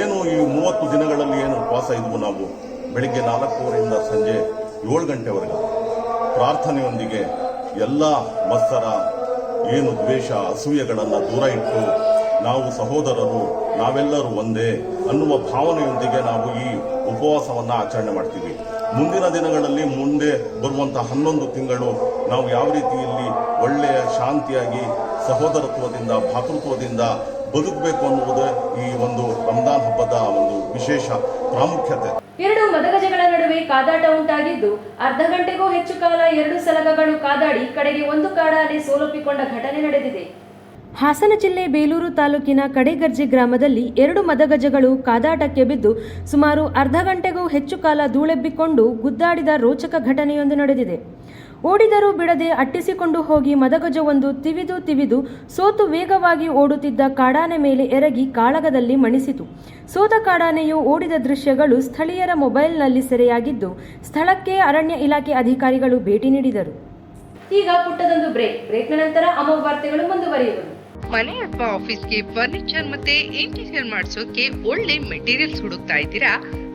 ಏನು ಈ ಮೂವತ್ತು ದಿನಗಳಲ್ಲಿ ಏನು ಉಪವಾಸ ಇದ್ವು ನಾವು? ಬೆಳಿಗ್ಗೆ ನಾಲ್ಕೂವರೆಯಿಂದ ಸಂಜೆ ಏಳು ಗಂಟೆವರೆಗೆ ಪ್ರಾರ್ಥನೆಯೊಂದಿಗೆ ಎಲ್ಲ ಮತ್ಸರ, ಏನು ದ್ವೇಷ, ಅಸೂಯೆಗಳನ್ನು ದೂರ ಇಟ್ಟು ನಾವು ಸಹೋದರರು, ನಾವೆಲ್ಲರೂ ಒಂದೇ ಅನ್ನುವ ಭಾವನೆಯೊಂದಿಗೆ ನಾವು ಈ ಉಪವಾಸವನ್ನು ಆಚರಣೆ ಮಾಡ್ತೀವಿ. ಮುಂದಿನ ದಿನಗಳಲ್ಲಿ ಮುಂದೆ ಬರುವಂತಹ ಹನ್ನೊಂದು ತಿಂಗಳು ನಾವು ಯಾವ ರೀತಿಯಲ್ಲಿ ಒಳ್ಳೆಯ ಶಾಂತಿಯಾಗಿ ಸಹೋದರತ್ವದಿಂದ, ಭಾತೃತ್ವದಿಂದ ಬದುಕಬೇಕು ಅನ್ನುವುದೇ ಈ ಒಂದು ರಂಜಾನ್ ಹಬ್ಬದ ಒಂದು ವಿಶೇಷ ಪ್ರಾಮುಖ್ಯತೆ. ಎರಡು ಮದಗಜಗಳ ನಡುವೆ ಕಾದಾಟ ಉಂಟಾಗಿದ್ದು, ಅರ್ಧ ಗಂಟೆಗೂ ಹೆಚ್ಚು ಕಾಲ ಎರಡು ಸಲಗಗಳು ಕಾದಾಡಿ ಕಡೆಗೆ ಒಂದು ಕಾಡಾನೆ ಸೋಲೊಪ್ಪಿಕೊಂಡ ಘಟನೆ ನಡೆದಿದೆ. ಹಾಸನ ಜಿಲ್ಲೆ ಬೇಲೂರು ತಾಲೂಕಿನ ಕಡೆಗರ್ಜಿ ಗ್ರಾಮದಲ್ಲಿ ಎರಡು ಮದಗಜಗಳು ಕಾದಾಟಕ್ಕೆ ಬಿದ್ದು, ಸುಮಾರು ಅರ್ಧ ಗಂಟೆಗೂ ಹೆಚ್ಚು ಕಾಲ ಧೂಳೆಬ್ಬಿಕೊಂಡು ಗುದ್ದಾಡಿದ ರೋಚಕ ಘಟನೆಯೊಂದು ನಡೆದಿದೆ. ಓಡಿದರೂ ಬಿಡದೆ ಅಟ್ಟಿಸಿಕೊಂಡು ಹೋಗಿ ಮದಗಜವೊಂದು ತಿವಿದು ತಿವಿದು ಸೋತು ವೇಗವಾಗಿ ಓಡುತ್ತಿದ್ದ ಕಾಡಾನೆ ಮೇಲೆ ಎರಗಿ ಕಾಳಗದಲ್ಲಿ ಮಣಿಸಿತು. ಸೋತ ಕಾಡಾನೆಯು ಓಡಿದ ದೃಶ್ಯಗಳು ಸ್ಥಳೀಯರ ಮೊಬೈಲ್ನಲ್ಲಿ ಸೆರೆಯಾಗಿದ್ದು ಸ್ಥಳಕ್ಕೆ ಅರಣ್ಯ ಇಲಾಖೆ ಅಧಿಕಾರಿಗಳು ಭೇಟಿ ನೀಡಿದರು. ಈಗ ಪುಟ್ಟದೊಂದು ಬ್ರೇಕ್. ಬ್ರೇಕ್ ನಂತರ ಅಮೋಘ ವಾರ್ತೆಗಳು ಮುಂದುವರಿಯುವುದು. ಮನೆ ಅಥವಾ ಆಫೀಸ್ಗೆ ಫರ್ನಿಚರ್ ಮತ್ತೆ ಇಂಟೀರಿಯರ್ ಮಾಡಿಸೋಕೆ ಒಳ್ಳೆ ಮೆಟೀರಿಯಲ್ಸ್ ಹುಡುಕ್ತಾ ಇದ್ದೀರಾ?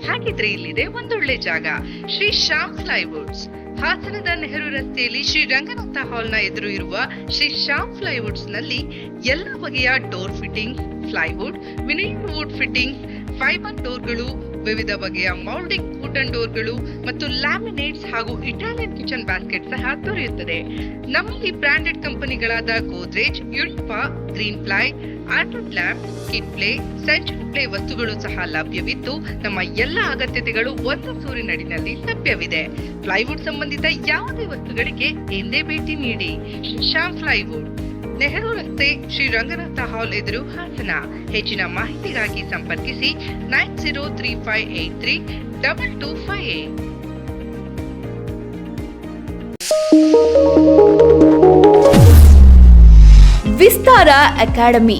ಹಾಗಿದ್ರೆ ಇಲ್ಲಿದೆ ಒಂದೊಳ್ಳೆ ಜಾಗ. ಶ್ರೀ ಶ್ಯಾಮ್ ಫ್ಲೈವುಡ್ಸ್ ಹಾಸನದ ನೆಹರು ರಸ್ತೆಯಲ್ಲಿ ಶ್ರೀ ರಂಗನಾಥ ಹಾಲ್ನ ಎದುರು ಇರುವ ಶ್ರೀ ಶ್ಯಾಮ್ ಫ್ಲೈವುಡ್ಸ್ನಲ್ಲಿ ಎಲ್ಲ ಬಗೆಯ door fitting plywood vinyl wood fitting, fibre ಡೋರ್ಗಳು ವಿವಿಧ ಬಗೆಯ ಮೌಲ್ಡಿಂಗ್ ವುಡನ್ ಡೋರ್ಗಳು ಮತ್ತು ಲ್ಯಾಮಿನೇಟ್ಸ್ ಹಾಗೂ ಇಟಾಲಿಯನ್ ಕಿಚನ್ ಬ್ಯಾಸ್ಕೆಟ್ ಸಹ ದೊರೆಯುತ್ತದೆ. ನಮ್ಮಲ್ಲಿ ಬ್ರಾಂಡೆಡ್ ಕಂಪನಿಗಳಾದ ಗೋದ್ರೇಜ್ ಯುಟ್ಪಾ ಗ್ರೀನ್ ಪ್ಲೈ ಆಟೋಟ್ ಲ್ಯಾಬ್ ಕಿಟ್ ಪ್ಲೇ, ಸೆಂಚುರಿ ಪ್ಲೇ ವಸ್ತುಗಳು ಸಹ ಲಭ್ಯವಿದ್ದು ನಮ್ಮ ಎಲ್ಲ ಅಗತ್ಯತೆಗಳು ಒಂದು ಸೂರಿನಡಿನಲ್ಲಿ ಲಭ್ಯವಿದೆ. ಪ್ಲೈವುಡ್ ಸಂಬಂಧಿತ ಯಾವುದೇ ವಸ್ತುಗಳಿಗೆ ಎಂದೇ ಭೇಟಿ ನೀಡಿ. ಶ್ಯಾಮ್ ಪ್ಲೈವುಡ್. ನೆಹರು ರಸ್ತೆ ಶ್ರೀ ರಂಗನಾಥ ಹಾಲ್ ಎದುರು ಹಾಸನ. ಹೆಚ್ಚಿನ ಮಾಹಿತಿಗಾಗಿ ಸಂಪರ್ಕಿಸಿ nine zero three five eight three double two five eight. Vistara academy.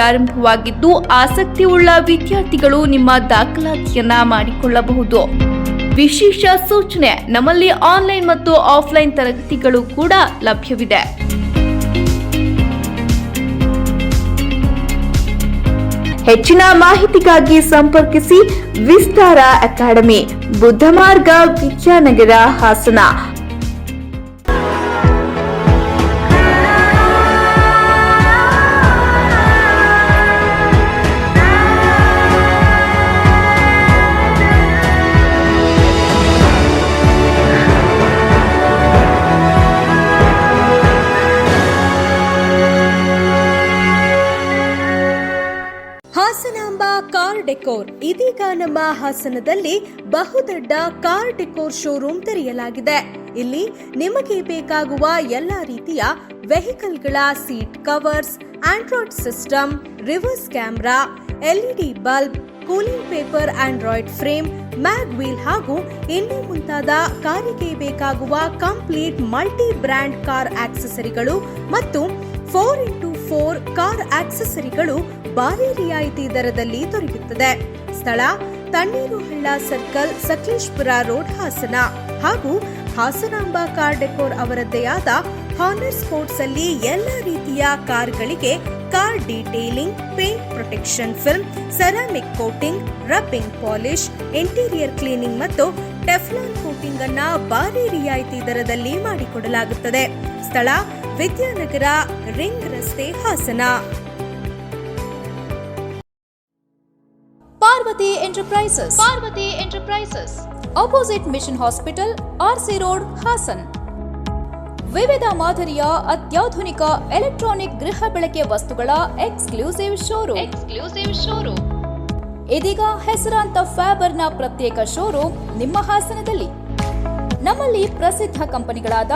ಪ್ರಾರಂಭವಾಗಿದ್ದು ಆಸಕ್ತಿಯುಳ್ಳ ವಿದ್ಯಾರ್ಥಿಗಳು ನಿಮ್ಮ ದಾಖಲಾತಿಯನ್ನ ಮಾಡಿಕೊಳ್ಳಬಹುದು. ವಿಶೇಷ ಸೂಚನೆ ನಮ್ಮಲ್ಲಿ ಆನ್ಲೈನ್ ಮತ್ತು ಆಫ್ಲೈನ್ ತರಗತಿಗಳು ಕೂಡ ಲಭ್ಯವಿದೆ. ಹೆಚ್ಚಿನ ಮಾಹಿತಿಗಾಗಿ ಸಂಪರ್ಕಿಸಿ ವಿಸ್ತಾರ ಅಕಾಡೆಮಿ ಬುದ್ಧಮಾರ್ಗ ವಿದ್ಯಾನಗರ ಹಾಸನ. ನಮ್ಮ ಹಾಸನದಲ್ಲಿ ಬಹುದೊಡ್ಡ ಕಾರ್ ಡೆಕೋರ್ ಶೋರೂಮ್ ತೆರೆಯಲಾಗಿದೆ. ಇಲ್ಲಿ ನಿಮಗೆ ಬೇಕಾಗುವ ಎಲ್ಲ ರೀತಿಯ ವೆಹಿಕಲ್ಗಳ seat covers, Android system, reverse camera LED bulb, cooling paper, Android frame, mag wheel ಹಾಗೂ ಇನ್ನು ಮುಂತಾದ ಕಾರಿಗೆ ಬೇಕಾಗುವ ಕಂಪ್ಲೀಟ್ ಮಲ್ಟಿ ಬ್ರ್ಯಾಂಡ್ ಕಾರ್ ಆಕ್ಸೆಸರಿಗಳು ಮತ್ತು ಫೋರ್ ಇಂಟು ಫೋರ್ ಕಾರ್ ಆಕ್ಸೆಸರಿಗಳು ಭಾರಿ ರಿಯಾಯಿತಿ ದರದಲ್ಲಿ ದೊರೆಯುತ್ತದೆ. ಸ್ಥಳ ತಣ್ಣೀರು ಹಳ್ಳ ಸರ್ಕಲ್ ಸಕಲೇಶ್ಪುರ ರೋಡ್ ಹಾಸನ ಹಾಗೂ ಹಾಸನಾಂಬ ಕಾರ್ ಡೆಕೋರ್ ಅವರದ್ದೇ ಆದ ಹಾನರ್ ಸ್ಪೋರ್ಟ್ಸ್ ಅಲ್ಲಿ ಎಲ್ಲ ರೀತಿಯ ಕಾರ್ಗಳಿಗೆ car detailing paint protection film ceramic coating rubbing polish interior cleaning ಮತ್ತು ಟೆಫ್ಲಾನ್ ಕೋಟಿಂಗ್ ಅನ್ನ ಭಾರಿ ರಿಯಾಯಿತಿ ದರದಲ್ಲಿ ಮಾಡಿಕೊಡಲಾಗುತ್ತದೆ. ಸ್ಥಳ ವಿದ್ಯಾನಗರ ರಿಂಗ್ ರಸ್ತೆ Hassan. Parvati enterprises. Parvati enterprises. Opposite mission hospital RC road Hassan ವಿವಿಧ ಮಾದರಿಯ ಅತ್ಯಾಧುನಿಕ ಎಲೆಕ್ಟ್ರಾನಿಕ್ ಗೃಹ ಬಳಕೆ ವಸ್ತುಗಳ ಎಕ್ಸ್ಕ್ಲೂಸಿವ್ ಶೋರೂಮ್ ಎಕ್ಸ್ಕ್ಲೂಸಿವ್ ಶೋರೂಮ್ ಇದೀಗ ಹೆಸರಾಂತ ಫ್ಯಾಬರ್ನ ಪ್ರತ್ಯೇಕ ಶೋರೂಮ್ ನಿಮ್ಮ ಹಾಸನದಲ್ಲಿ. ನಮ್ಮಲ್ಲಿ ಪ್ರಸಿದ್ಧ ಕಂಪನಿಗಳಾದ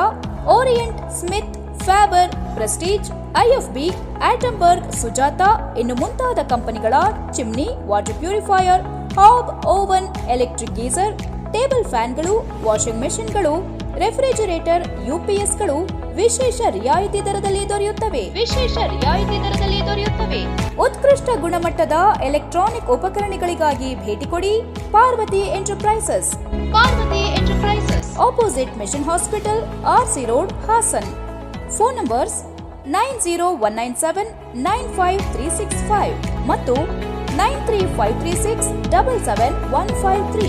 Orient Smith Faber Prestige IFB Atomberg Sujata ಇನ್ನು ಮುಂತಾದ ಕಂಪನಿಗಳ chimney water purifier hob oven electric geyser table ಫ್ಯಾನ್ಗಳು washing ಮೆಷಿನ್ಗಳು ರೆಫ್ರಿಜರೇಟರ್ ಯುಪಿಎಸ್ಗಳು ವಿಶೇಷ ರಿಯಾಯಿತಿ ದರದಲ್ಲಿ ದೊರೆಯುತ್ತವೆ. ವಿಶೇಷ ರಿಯಾಯಿತಿ ದರದಲ್ಲಿ ದೊರೆಯುತ್ತವೆ. ಉತ್ಕೃಷ್ಟ ಗುಣಮಟ್ಟದ ಎಲೆಕ್ಟ್ರಾನಿಕ್ ಉಪಕರಣಗಳಿಗಾಗಿ ಭೇಟಿ ಕೊಡಿ Parvati enterprises. Parvati enterprises. Opposite mission hospital RC road Hassan phone numbers nine zero one nine seven nine five three six five ಮತ್ತು nine three five three six double seven one five three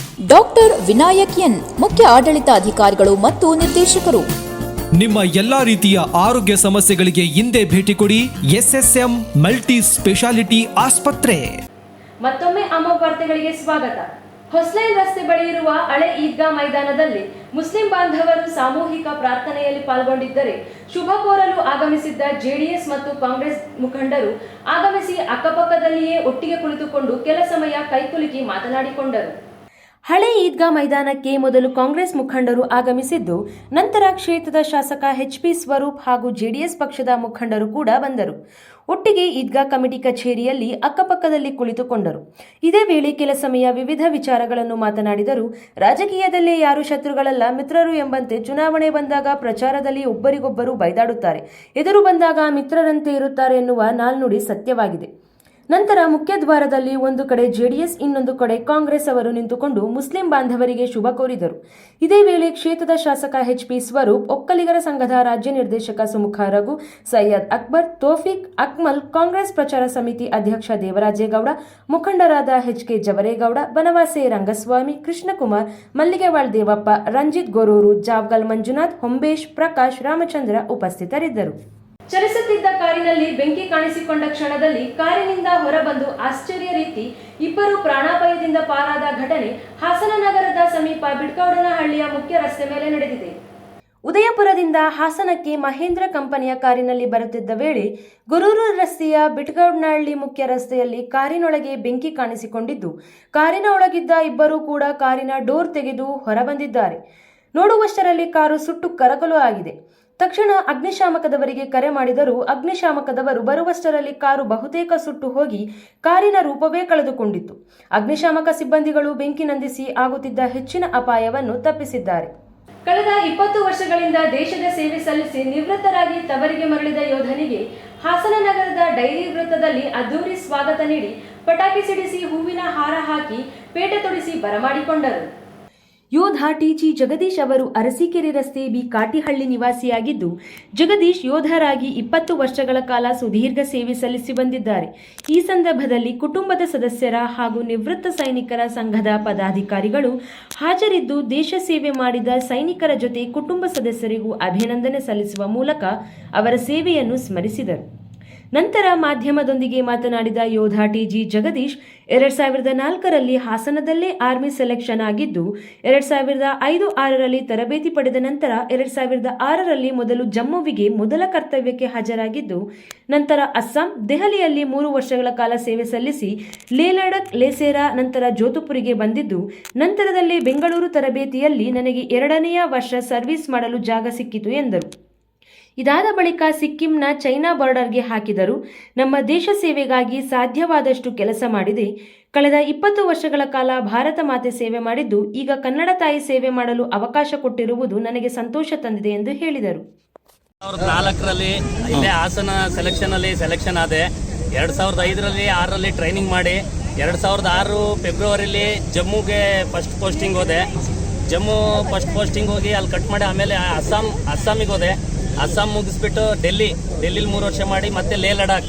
doctor Vinayak N ಮುಖ್ಯ ಆಡಳಿತಾಧಿಕಾರಿಗಳು ಮತ್ತು ನಿರ್ದೇಶಕರು. ನಿಮ್ಮ ಎಲ್ಲಾ ರೀತಿಯ ಆರೋಗ್ಯ ಸಮಸ್ಯೆಗಳಿಗೆ ಹಿಂದೆ ಭೇಟಿ ಕೊಡಿ ಎಸ್ಎಸ್ಎಂ ಮಲ್ಟಿ ಸ್ಪೆಷಾಲಿಟಿ ಆಸ್ಪತ್ರೆ. ಮತ್ತೊಮ್ಮೆ ಅಮೋಘ ವಾರ್ತೆಗಳಿಗೆ ಸ್ವಾಗತ. ಹೊಸ್ಲೈನ್ ರಸ್ತೆ ಬಳಿ ಇರುವ ಹಳೆ ಈದ್ಗಾ ಮೈದಾನದಲ್ಲಿ ಮುಸ್ಲಿಂ ಬಾಂಧವರು ಸಾಮೂಹಿಕ ಪ್ರಾರ್ಥನೆಯಲ್ಲಿ ಪಾಲ್ಗೊಂಡಿದ್ದರೆ ಶುಭ ಕೋರಲು ಆಗಮಿಸಿದ್ದ ಜೆಡಿಎಸ್ ಮತ್ತು ಕಾಂಗ್ರೆಸ್ ಮುಖಂಡರು ಆಗಮಿಸಿ ಅಕ್ಕಪಕ್ಕದಲ್ಲಿಯೇ ಒಟ್ಟಿಗೆ ಕುಳಿತುಕೊಂಡು ಕೆಲ ಸಮಯ ಕೈಕುಲುಕಿ ಮಾತನಾಡಿಕೊಂಡರು. ಹಳೆ ಈದ್ಗಾ ಮೈದಾನಕ್ಕೆ ಮೊದಲು ಕಾಂಗ್ರೆಸ್ ಮುಖಂಡರು ಆಗಮಿಸಿದ್ದು, ನಂತರ ಕ್ಷೇತ್ರದ ಶಾಸಕ ಎಚ್ ಪಿ ಸ್ವರೂಪ್ ಹಾಗೂ ಜೆಡಿಎಸ್ ಪಕ್ಷದ ಮುಖಂಡರು ಕೂಡ ಬಂದರು. ಒಟ್ಟಿಗೆ ಈದ್ಗಾ ಕಮಿಟಿ ಕಚೇರಿಯಲ್ಲಿ ಅಕ್ಕಪಕ್ಕದಲ್ಲಿ ಕುಳಿತುಕೊಂಡರು. ಇದೇ ವೇಳೆ ಕೆಲ ಸಮಯ ವಿವಿಧ ವಿಚಾರಗಳನ್ನು ಮಾತನಾಡಿದರು. ರಾಜಕೀಯದಲ್ಲೇ ಯಾರು ಶತ್ರುಗಳಲ್ಲ, ಮಿತ್ರರು ಎಂಬಂತೆ ಚುನಾವಣೆ ಬಂದಾಗ ಪ್ರಚಾರದಲ್ಲಿ ಒಬ್ಬರಿಗೊಬ್ಬರು ಬೈದಾಡುತ್ತಾರೆ. ಎದುರು ಬಂದಾಗ ಮಿತ್ರರಂತೆ ಇರುತ್ತಾರೆ ಎನ್ನುವ ನಾಲ್ನುಡಿ ಸತ್ಯವಾಗಿದೆ. ನಂತರ ಮುಖ್ಯ ದ್ವಾರದಲ್ಲಿ ಒಂದು ಕಡೆ ಜೆಡಿಎಸ್, ಇನ್ನೊಂದು ಕಡೆ ಕಾಂಗ್ರೆಸ್ ಅವರು ನಿಂತುಕೊಂಡು ಮುಸ್ಲಿಂ ಬಾಂಧವರಿಗೆ ಶುಭ ಕೋರಿದರು. ಇದೇ ವೇಳೆ ಕ್ಷೇತ್ರದ ಶಾಸಕ ಎಚ್ಪಿ ಸ್ವರೂಪ್, ಒಕ್ಕಲಿಗರ ಸಂಘದ ರಾಜ್ಯ ನಿರ್ದೇಶಕ ಸುಮುಖ ರಘು, ಸೈಯದ್ ಅಕ್ಬರ್, ತೋಫಿಕ್ ಅಕ್ಮಲ್, ಕಾಂಗ್ರೆಸ್ ಪ್ರಚಾರ ಸಮಿತಿ ಅಧ್ಯಕ್ಷ ದೇವರಾಜೇಗೌಡ, ಮುಖಂಡರಾದ ಎಚ್ಕೆ ಜವರೇಗೌಡ, ಬನವಾಸೆ ರಂಗಸ್ವಾಮಿ, ಕೃಷ್ಣಕುಮಾರ್, ಮಲ್ಲಿಗೆವಾಳ್ ದೇವಪ್ಪ, ರಂಜಿತ್ ಗೊರೂರು, ಜಾವ್ಗಲ್ ಮಂಜುನಾಥ್, ಹೊಂಬೇಶ್, ಪ್ರಕಾಶ್, ರಾಮಚಂದ್ರ ಉಪಸ್ಥಿತರಿದ್ದರು. ಚಲಿಸುತ್ತಿದ್ದ ಕಾರಿನಲ್ಲಿ ಬೆಂಕಿ ಕಾಣಿಸಿಕೊಂಡ ಕ್ಷಣದಲ್ಲಿ ಕಾರಿನಿಂದ ಹೊರಬಂದು ಆಶ್ಚರ್ಯ ರೀತಿ ಇಬ್ಬರು ಪ್ರಾಣಾಪಾಯದಿಂದ ಪಾರಾದ ಘಟನೆ ಹಾಸನ ನಗರದ ಸಮೀಪ ಬಿಡ್ಕೌಡನಹಳ್ಳಿಯ ಮುಖ್ಯ ರಸ್ತೆ ಮೇಲೆ ನಡೆದಿದೆ. ಉದಯಪುರದಿಂದ ಹಾಸನಕ್ಕೆ ಮಹೇಂದ್ರ ಕಂಪನಿಯ ಕಾರಿನಲ್ಲಿ ಬರುತ್ತಿದ್ದ ವೇಳೆ ಗುರೂರು ರಸ್ತೆಯ ಬಿಟ್ಗೌಡ್ನಹಳ್ಳಿ ಮುಖ್ಯ ರಸ್ತೆಯಲ್ಲಿ ಕಾರಿನೊಳಗೆ ಬೆಂಕಿ ಕಾಣಿಸಿಕೊಂಡಿದ್ದು, ಕಾರಿನ ಒಳಗಿದ್ದ ಇಬ್ಬರು ಕೂಡ ಕಾರಿನ ಡೋರ್ ತೆಗೆದು ಹೊರಬಂದಿದ್ದಾರೆ. ನೋಡುವಷ್ಟರಲ್ಲಿ ಕಾರು ಸುಟ್ಟು ಕರಕಲು ಆಗಿದೆ. ತಕ್ಷಣ ಅಗ್ನಿಶಾಮಕದವರಿಗೆ ಕರೆ ಮಾಡಿದರೂ ಅಗ್ನಿಶಾಮಕದವರು ಬರುವಷ್ಟರಲ್ಲಿ ಕಾರು ಬಹುತೇಕ ಸುಟ್ಟು ಹೋಗಿ ಕಾರಿನ ರೂಪವೇ ಕಳೆದುಕೊಂಡಿತ್ತು. ಅಗ್ನಿಶಾಮಕ ಸಿಬ್ಬಂದಿಗಳು ಬೆಂಕಿ ನಂದಿಸಿ ಆಗುತ್ತಿದ್ದ ಹೆಚ್ಚಿನ ಅಪಾಯವನ್ನು ತಪ್ಪಿಸಿದ್ದಾರೆ. ಕಳೆದ ಇಪ್ಪತ್ತು ವರ್ಷಗಳಿಂದ ದೇಶದ ಸೇವೆ ಸಲ್ಲಿಸಿ ನಿವೃತ್ತರಾಗಿ ತವರಿಗೆ ಮರಳಿದ ಯೋಧನಿಗೆ ಹಾಸನ ನಗರದ ಡೈರಿ ವೃತ್ತದಲ್ಲಿ ಅದ್ದೂರಿ ಸ್ವಾಗತ ನೀಡಿ ಪಟಾಕಿ ಸಿಡಿಸಿ ಹೂವಿನ ಹಾರ ಹಾಕಿ ಪೇಟೆ ತೊಡಿಸಿ ಬರಮಾಡಿಕೊಂಡರು. ಯೋಧ ಟಿಜಿ ಜಗದೀಶ್ ಅವರು ಅರಸೀಕೆರೆ ರಸ್ತೆ ಬಿ ಕಾಟಿಹಳ್ಳಿ ನಿವಾಸಿಯಾಗಿದ್ದು, ಜಗದೀಶ್ ಯೋಧರಾಗಿ ಇಪ್ಪತ್ತು ವರ್ಷಗಳ ಕಾಲ ಸುದೀರ್ಘ ಸೇವೆ ಸಲ್ಲಿಸಿ ಬಂದಿದ್ದಾರೆ. ಈ ಸಂದರ್ಭದಲ್ಲಿ ಕುಟುಂಬದ ಸದಸ್ಯರ ಹಾಗೂ ನಿವೃತ್ತ ಸೈನಿಕರ ಸಂಘದ ಪದಾಧಿಕಾರಿಗಳು ಹಾಜರಿದ್ದು, ದೇಶ ಸೇವೆ ಮಾಡಿದ ಸೈನಿಕರ ಜೊತೆ ಕುಟುಂಬ ಸದಸ್ಯರಿಗೂ ಅಭಿನಂದನೆ ಸಲ್ಲಿಸುವ ಮೂಲಕ ಅವರ ಸೇವೆಯನ್ನು ಸ್ಮರಿಸಿದರು. ನಂತರ ಮಾಧ್ಯಮದೊಂದಿಗೆ ಮಾತನಾಡಿದ ಯೋಧ ಟಿಜಿ ಜಗದೀಶ್, ಎರಡ್ ಸಾವಿರದ ನಾಲ್ಕರಲ್ಲಿ ಹಾಸನದಲ್ಲೇ ಆರ್ಮಿ ಸೆಲೆಕ್ಷನ್ ಆಗಿದ್ದು, ಎರಡ್ ಸಾವಿರದ ಐದು ಆರರಲ್ಲಿ ತರಬೇತಿ ಪಡೆದ ನಂತರ ಎರಡ್ ಸಾವಿರದ ಆರರಲ್ಲಿ ಮೊದಲು ಜಮ್ಮುವಿಗೆ ಮೊದಲ ಕರ್ತವ್ಯಕ್ಕೆ ಹಾಜರಾಗಿದ್ದು, ನಂತರ ಅಸ್ಸಾಂ, ದೆಹಲಿಯಲ್ಲಿ ಮೂರು ವರ್ಷಗಳ ಕಾಲ ಸೇವೆ ಸಲ್ಲಿಸಿ, ಲೇ ಲಡಕ್ ಲೇಸೇರಾ ನಂತರ ಜೋಧಪುರಿಗೆ ಬಂದಿದ್ದು, ನಂತರದಲ್ಲಿ ಬೆಂಗಳೂರು ತರಬೇತಿಯಲ್ಲಿ ನನಗೆ ಎರಡನೆಯ ವರ್ಷ ಸರ್ವಿಸ್ ಮಾಡಲು ಜಾಗ ಸಿಕ್ಕಿತು ಎಂದರು. ಇದಾದ ಬಳಿಕ ಸಿಕ್ಕಿಂನ ಚೈನಾ ಬಾರ್ಡರ್ಗೆ ಹಾಕಿದರು. ನಮ್ಮ ದೇಶ ಸೇವೆಗಾಗಿ ಸಾಧ್ಯವಾದಷ್ಟು ಕೆಲಸ ಮಾಡಿದೆ. ಕಳೆದ ಇಪ್ಪತ್ತು ವರ್ಷಗಳ ಕಾಲ ಭಾರತ ಮಾತೆ ಸೇವೆ ಮಾಡಿದ್ದು ಈಗ ಕನ್ನಡ ತಾಯಿ ಸೇವೆ ಮಾಡಲು ಅವಕಾಶ ಕೊಟ್ಟಿರುವುದು ನನಗೆ ಸಂತೋಷ ತಂದಿದೆ ಎಂದು ಹೇಳಿದರು. ಸಾವಿರದ ನಾಲ್ಕರಲ್ಲಿ ಇಲ್ಲೇ ಹಾಸನ ಸೆಲೆಕ್ಷನ್ ಅಲ್ಲಿ ಸೆಲೆಕ್ಷನ್ ಆದೆ. ಎರಡ್ ಸಾವಿರದ ಐದರಲ್ಲಿ ಆರರಲ್ಲಿ ಟ್ರೈನಿಂಗ್ ಮಾಡಿ. ಎರಡ್ ಸಾವಿರದ ಆರು ಫೆಬ್ರವರಿಲಿ ಜಮ್ಮುಗೆ ಫಸ್ಟ್ ಪೋಸ್ಟಿಂಗ್ ಹೋದೆ. ಜಮ್ಮು ಫಸ್ಟ್ ಪೋಸ್ಟಿಂಗ್ ಹೋಗಿ ಅಲ್ಲಿ ಕಟ್ ಮಾಡಿ ಆಮೇಲೆ ಅಸ್ಸಾಂ ಅಸ್ಸಾಮಿಗೆ ಹೋದೆ. ಅಸ್ಸಾಂ ಮುಗಿಸ್ಬಿಟ್ಟು ಡೆಲ್ಲಿ, ಡೆಲ್ಲಿಲಿ ಮೂರು ವರ್ಷ ಮಾಡಿ ಮತ್ತೆ ಲೇ ಲಡಾಖ್.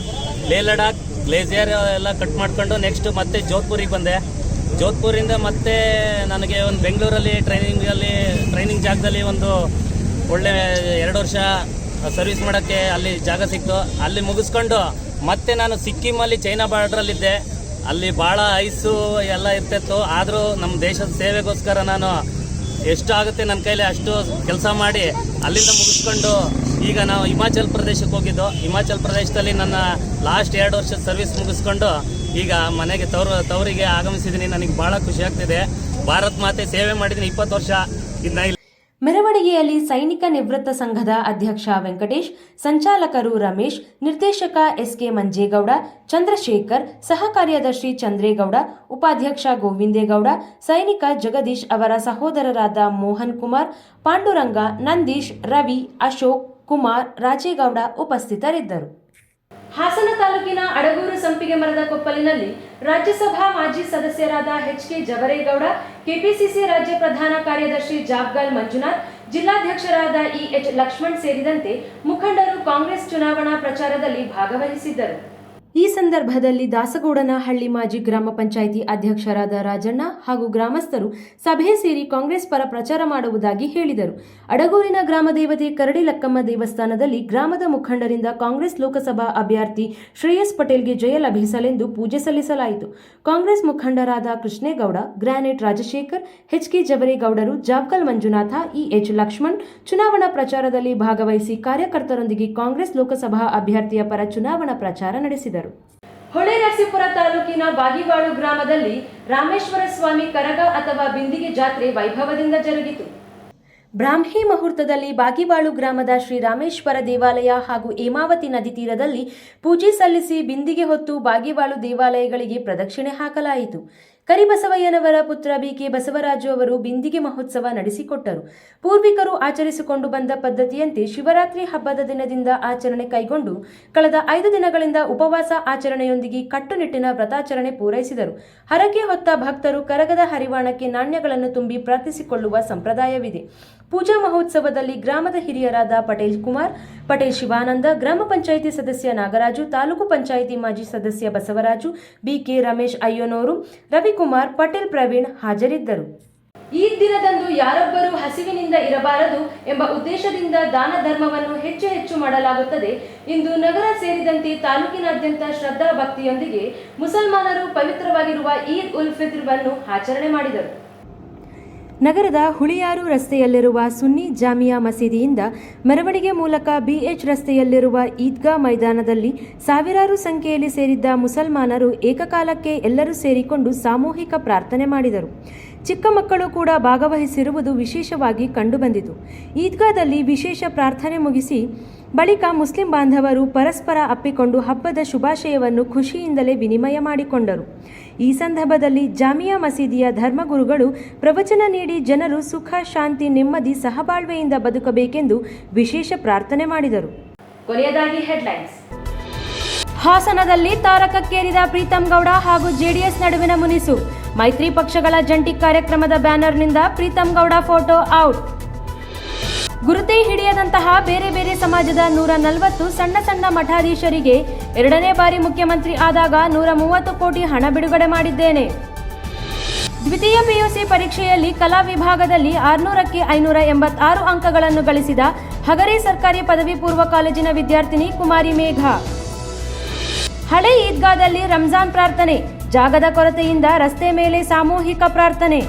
ಲೇ ಲಡಾಖ್, ಗ್ಲೇಸಿಯರ್ ಎಲ್ಲ ಕಟ್ ಮಾಡ್ಕೊಂಡು ನೆಕ್ಸ್ಟ್ ಮತ್ತೆ ಜೋಧ್ಪುರಿಗೆ ಬಂದೆ. ಜೋಧ್ಪುರಿಂದ ಮತ್ತೆ ನನಗೆ ಒಂದು ಬೆಂಗಳೂರಲ್ಲಿ ಟ್ರೈನಿಂಗಲ್ಲಿ ಟ್ರೈನಿಂಗ್ ಜಾಗದಲ್ಲಿ ಒಂದು ಒಳ್ಳೆ ಎರಡು ವರ್ಷ ಸರ್ವಿಸ್ ಮಾಡೋಕ್ಕೆ ಅಲ್ಲಿ ಜಾಗ ಸಿಕ್ತು. ಅಲ್ಲಿ ಮುಗಿಸ್ಕೊಂಡು ಮತ್ತೆ ನಾನು ಸಿಕ್ಕಿಮಲ್ಲಿ ಚೈನಾ ಬಾರ್ಡ್ರಲ್ಲಿದ್ದೆ ಅಲ್ಲಿ ಭಾಳ ಐಸು ಎಲ್ಲ ಇರ್ತಿತ್ತು. ಆದರೂ ನಮ್ಮ ದೇಶದ ಸೇವೆಗೋಸ್ಕರ ನಾನು ಎಷ್ಟು ಆಗುತ್ತೆ ನನ್ನ ಕೈಲಿ ಅಷ್ಟು ಕೆಲಸ ಮಾಡಿ ಅಲ್ಲಿಂದ ಮುಗಿಸ್ಕೊಂಡು ಈಗ ನಾವು ಹಿಮಾಚಲ್ ಪ್ರದೇಶಕ್ಕೆ ಹೋಗಿದ್ದು. ಹಿಮಾಚಲ್ ಪ್ರದೇಶದಲ್ಲಿ ನನ್ನ ಲಾಸ್ಟ್ ಎರಡು ವರ್ಷದ ಸರ್ವಿಸ್ ಮುಗಿಸ್ಕೊಂಡು ಈಗ ಮನೆಗೆ ತವರು, ತವರಿಗೆ ಆಗಮಿಸಿದ್ದೀನಿ ನನಗೆ ಭಾಳ ಖುಷಿ ಆಗ್ತಿದೆ. ಭಾರತ್ ಮಾತೆ ಸೇವೆ ಮಾಡಿದ್ದೀನಿ ಇಪ್ಪತ್ತು ವರ್ಷ. ಇನ್ನು ಮೆರವಣಿಗೆಯಲ್ಲಿ ಸೈನಿಕ ನಿವೃತ್ತ ಸಂಘದ ಅಧ್ಯಕ್ಷ ವೆಂಕಟೇಶ್, ಸಂಚಾಲಕರು ರಮೇಶ್, ನಿರ್ದೇಶಕ ಎಸ್ಕೆ ಮಂಜೇಗೌಡ, ಚಂದ್ರಶೇಖರ್, ಸಹ ಕಾರ್ಯದರ್ಶಿ ಚಂದ್ರೇಗೌಡ, ಉಪಾಧ್ಯಕ್ಷ ಗೋವಿಂದೇಗೌಡ, ಸೈನಿಕ ಜಗದೀಶ್ ಅವರ ಸಹೋದರರಾದ ಮೋಹನ್ ಕುಮಾರ್, ಪಾಂಡುರಂಗ ನಂದೀಶ್, ರವಿ ಅಶೋಕ್ ಕುಮಾರ್, ರಾಜೇಗೌಡ ಉಪಸ್ಥಿತರಿದ್ದರು. ಹಾಸನ ತಾಲೂಕಿನ ಅಡಗೂರು ಸಂಪಿಗೆ ಮರದ ಕೊಪ್ಪಲಿನಲ್ಲಿ ರಾಜ್ಯಸಭಾ ಮಾಜಿ ಸದಸ್ಯರಾದ ಎಚ್ ಕೆ ಜವರೇಗೌಡ, ಕೆಪಿಸಿಸಿ ರಾಜ್ಯ ಪ್ರಧಾನ ಕಾರ್ಯದರ್ಶಿ ಜಾಬ್ಗಾಲ್ ಮಂಜುನಾಥ್, ಜಿಲ್ಲಾಧ್ಯಕ್ಷರಾದ ಇ ಎಚ್ ಲಕ್ಷ್ಮಣ್ ಸೇರಿದಂತೆ ಮುಖಂಡರು ಕಾಂಗ್ರೆಸ್ ಚುನಾವಣಾ ಪ್ರಚಾರದಲ್ಲಿ ಭಾಗವಹಿಸಿದ್ದರು. ಈ ಸಂದರ್ಭದಲ್ಲಿ ದಾಸಗೌಡನಹಳ್ಳಿ ಮಾಜಿ ಗ್ರಾಮ ಪಂಚಾಯಿತಿ ಅಧ್ಯಕ್ಷರಾದ ರಾಜಣ್ಣ ಹಾಗೂ ಗ್ರಾಮಸ್ಥರು ಸಭೆ ಸೇರಿ ಕಾಂಗ್ರೆಸ್ ಪರ ಪ್ರಚಾರ ಮಾಡುವುದಾಗಿ ಹೇಳಿದರು. ಅಡಗೂರಿನ ಗ್ರಾಮ ದೇವತೆ ಕರಡಿ ಲಕ್ಕಮ್ಮ ದೇವಸ್ಥಾನದಲ್ಲಿ ಗ್ರಾಮದ ಮುಖಂಡರಿಂದ ಕಾಂಗ್ರೆಸ್ ಲೋಕಸಭಾ ಅಭ್ಯರ್ಥಿ ಶ್ರೇಯಸ್ ಪಟೇಲ್ಗೆ ಜಯ ಲಭಿಸಲೆಂದು ಪೂಜೆ ಸಲ್ಲಿಸಲಾಯಿತು. ಕಾಂಗ್ರೆಸ್ ಮುಖಂಡರಾದ Krishnegowda, granite Rajashekar H K ಜವರೇಗೌಡರು Jabkal Manjunatha, E H H Lakshman ಚುನಾವಣಾ ಪ್ರಚಾರದಲ್ಲಿ ಭಾಗವಹಿಸಿ ಕಾರ್ಯಕರ್ತರೊಂದಿಗೆ ಕಾಂಗ್ರೆಸ್ ಲೋಕಸಭಾ ಅಭ್ಯರ್ಥಿಯ ಪರ ಚುನಾವಣಾ ಪ್ರಚಾರ ನಡೆಸಿದರು. ಹೊಳೆ ನರಸೀಪುರ ತಾಲೂಕಿನ ಬಾಗಿವಾಳು ಗ್ರಾಮದಲ್ಲಿ ರಾಮೇಶ್ವರ ಸ್ವಾಮಿ ಕರಗ ಅಥವಾ ಬಿಂದಿಗೆ ಜಾತ್ರೆ ವೈಭವದಿಂದ ಜರುಗಿತು. ಬ್ರಾಹ್ಮಿ ಮುಹೂರ್ತದಲ್ಲಿ ಬಾಗಿವಾಳು ಗ್ರಾಮದ ಶ್ರೀ ರಾಮೇಶ್ವರ ದೇವಾಲಯ ಹಾಗೂ ಹೇಮಾವತಿ ನದಿ ತೀರದಲ್ಲಿ ಪೂಜೆ ಸಲ್ಲಿಸಿ ಬಿಂದಿಗೆ ಹೊತ್ತು ಬಾಗಿವಾಳು ದೇವಾಲಯಗಳಿಗೆ ಪ್ರದಕ್ಷಿಣೆ ಹಾಕಲಾಯಿತು. ಕರಿಬಸವಯ್ಯನವರ ಪುತ್ರ ಬಿಕೆ ಬಸವರಾಜು ಅವರು ಬಿಂದಿಗೆ ಮಹೋತ್ಸವ ನಡೆಸಿಕೊಟ್ಟರು. ಪೂರ್ವಿಕರು ಆಚರಿಸಿಕೊಂಡು ಬಂದ ಪದ್ಧತಿಯಂತೆ ಶಿವರಾತ್ರಿ ಹಬ್ಬದ ದಿನದಿಂದ ಆಚರಣೆ ಕೈಗೊಂಡು ಕಳೆದ ಐದು ದಿನಗಳಿಂದ ಉಪವಾಸ ಆಚರಣೆಯೊಂದಿಗೆ ಕಟ್ಟುನಿಟ್ಟಿನ ವ್ರತಾಚರಣೆ ಪೂರೈಸಿದರು. ಹರಕೆ ಹೊತ್ತ ಭಕ್ತರು ಕರಗದ ಹರಿವಾಣಕ್ಕೆ ನಾಣ್ಯಗಳನ್ನು ತುಂಬಿ ಪ್ರಾರ್ಥಿಸಿಕೊಳ್ಳುವ ಸಂಪ್ರದಾಯವಿದೆ. ಪೂಜಾ ಮಹೋತ್ಸವದಲ್ಲಿ ಗ್ರಾಮದ ಹಿರಿಯರಾದ ಪಟೇಲ್ ಕುಮಾರ್, ಪಟೇಲ್ ಶಿವಾನಂದ, ಗ್ರಾಮ ಪಂಚಾಯಿತಿ ಸದಸ್ಯ ನಾಗರಾಜು, ತಾಲೂಕು ಪಂಚಾಯಿತಿ ಮಾಜಿ ಸದಸ್ಯ ಬಸವರಾಜು ಬಿಕೆ ರಮೇಶ್ ಅಯ್ಯನೂರು ರವಿಕುಮಾರ್ ಪಟೇಲ್ ಪ್ರವೀಣ್ ಹಾಜರಿದ್ದರು. ಈ ದಿನದಂದು ಯಾರೊಬ್ಬರೂ ಹಸಿವಿನಿಂದ ಇರಬಾರದು ಎಂಬ ಉದ್ದೇಶದಿಂದ ದಾನ ಧರ್ಮವನ್ನು ಹೆಚ್ಚು ಹೆಚ್ಚು ಮಾಡಲಾಗುತ್ತದೆ. ಇಂದು ನಗರ ಸೇರಿದಂತೆ ತಾಲೂಕಿನಾದ್ಯಂತ ಶ್ರದ್ಧಾ ಭಕ್ತಿಯೊಂದಿಗೆ ಮುಸಲ್ಮಾನರು ಪವಿತ್ರವಾಗಿರುವ ಈದ್ ಉಲ್ ಫಿತ್ರ್ವನ್ನು ಆಚರಣೆ ಮಾಡಿದರು. ನಗರದ ಹುಳಿಯಾರು ರಸ್ತೆಯಲ್ಲಿರುವ ಸುನ್ನಿ ಜಾಮಿಯಾ ಮಸೀದಿಯಿಂದ ಮೆರವಣಿಗೆ ಮೂಲಕ ಬಿಎಚ್ ರಸ್ತೆಯಲ್ಲಿರುವ ಈದ್ಗಾ ಮೈದಾನದಲ್ಲಿ ಸಾವಿರಾರು ಸಂಖ್ಯೆಯಲ್ಲಿ ಸೇರಿದ್ದ ಮುಸಲ್ಮಾನರು ಏಕಕಾಲಕ್ಕೆ ಎಲ್ಲರೂ ಸೇರಿಕೊಂಡು ಸಾಮೂಹಿಕ ಪ್ರಾರ್ಥನೆ ಮಾಡಿದರು. ಚಿಕ್ಕ ಮಕ್ಕಳು ಕೂಡ ಭಾಗವಹಿಸಿರುವುದು ವಿಶೇಷವಾಗಿ ಕಂಡುಬಂದಿತು. ಈದ್ಗಾದಲ್ಲಿ ವಿಶೇಷ ಪ್ರಾರ್ಥನೆ ಮುಗಿಸಿ ಬಳಿಕ ಮುಸ್ಲಿಂ ಬಾಂಧವರು ಪರಸ್ಪರ ಅಪ್ಪಿಕೊಂಡು ಹಬ್ಬದ ಶುಭಾಶಯವನ್ನು ಖುಷಿಯಿಂದಲೇ ವಿನಿಮಯ ಮಾಡಿಕೊಂಡರು. ಈ ಸಂದರ್ಭದಲ್ಲಿ ಜಾಮಿಯಾ ಮಸೀದಿಯ ಧರ್ಮಗುರುಗಳು ಪ್ರವಚನ ನೀಡಿ ಜನರು ಸುಖ ಶಾಂತಿ ನೆಮ್ಮದಿ ಸಹಬಾಳ್ವೆಯಿಂದ ಬದುಕಬೇಕೆಂದು ವಿಶೇಷ ಪ್ರಾರ್ಥನೆ ಮಾಡಿದರು. ಕೊನೆಯದಾಗಿ ಹೆಡ್ಲೈನ್ಸ್. ಹಾಸನದಲ್ಲಿ ತಾರಕಕ್ಕೇರಿದ ಪ್ರೀತಂ ಗೌಡ ಹಾಗೂ ಜೆಡಿಎಸ್ ನಡುವಿನ ಮುನಿಸು. ಮೈತ್ರಿ ಪಕ್ಷಗಳ ಜಂಟಿ ಕಾರ್ಯಕ್ರಮದ ಬ್ಯಾನರ್ನಿಂದ ಪ್ರೀತಮ್ ಗೌಡ ಫೋಟೋ ಔಟ್. ಗುರುತೇ ಹಿಡಿಯದಂತಹ ಬೇರೆ ಬೇರೆ ಸಮಾಜದ ನೂರ ನಲವತ್ತು ಸಣ್ಣ ಸಣ್ಣ ಮಠಾಧೀಶರಿಗೆ ಎರಡನೇ ಬಾರಿ ಮುಖ್ಯಮಂತ್ರಿ ಆದಾಗ ನೂರ ಮೂವತ್ತು ಕೋಟಿ ಹಣ ಬಿಡುಗಡೆ ಮಾಡಿದ್ದೇನೆ. ದ್ವಿತೀಯ ಪಿಯುಸಿ ಪರೀಕ್ಷೆಯಲ್ಲಿ ಕಲಾ ವಿಭಾಗದಲ್ಲಿ ಆರುನೂರಕ್ಕೆ ಐನೂರ ಎಂಬತ್ತಾರು ಅಂಕಗಳನ್ನು ಗಳಿಸಿದ ಹಗರೆ ಸರ್ಕಾರಿ ಪದವಿ ಪೂರ್ವ ಕಾಲೇಜಿನ ವಿದ್ಯಾರ್ಥಿನಿ ಕುಮಾರಿ ಮೇಘ. ಹಳೆ ಈದ್ಗಾದಲ್ಲಿ ರಂಜಾನ್ ಪ್ರಾರ್ಥನೆ. ಜಾಗದ ಕೊರತೆಯಿಂದ ರಸ್ತೆ ಮೇಲೆ ಸಾಮೂಹಿಕ ಪ್ರಾರ್ಥನೆ.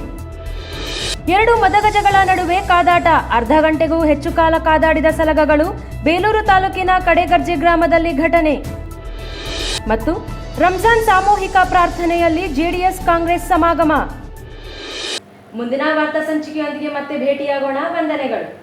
ಎರಡು ಮದಗಜಗಳ ನಡುವೆ ಕಾದಾಟ. ಅರ್ಧ ಗಂಟೆಗೂ ಹೆಚ್ಚು ಕಾಲ ಕಾದಾಡಿದ ಸಲಗಗಳು ಬೇಲೂರು ತಾಲೂಕಿನ ಕಡೆಗರ್ಜಿ ಗ್ರಾಮದಲ್ಲಿ ಘಟನೆ. ಮತ್ತು ರಂಜಾನ್ ಸಾಮೂಹಿಕ ಪ್ರಾರ್ಥನೆಯಲ್ಲಿ ಜೆಡಿಎಸ್ ಕಾಂಗ್ರೆಸ್ ಸಮಾಗಮ. ಮುಂದಿನ ವಾರ್ತಾ ಸಂಚಿಕೆಯೊಂದಿಗೆ ಮತ್ತೆ ಭೇಟಿಯಾಗೋಣ. ವಂದನೆಗಳು.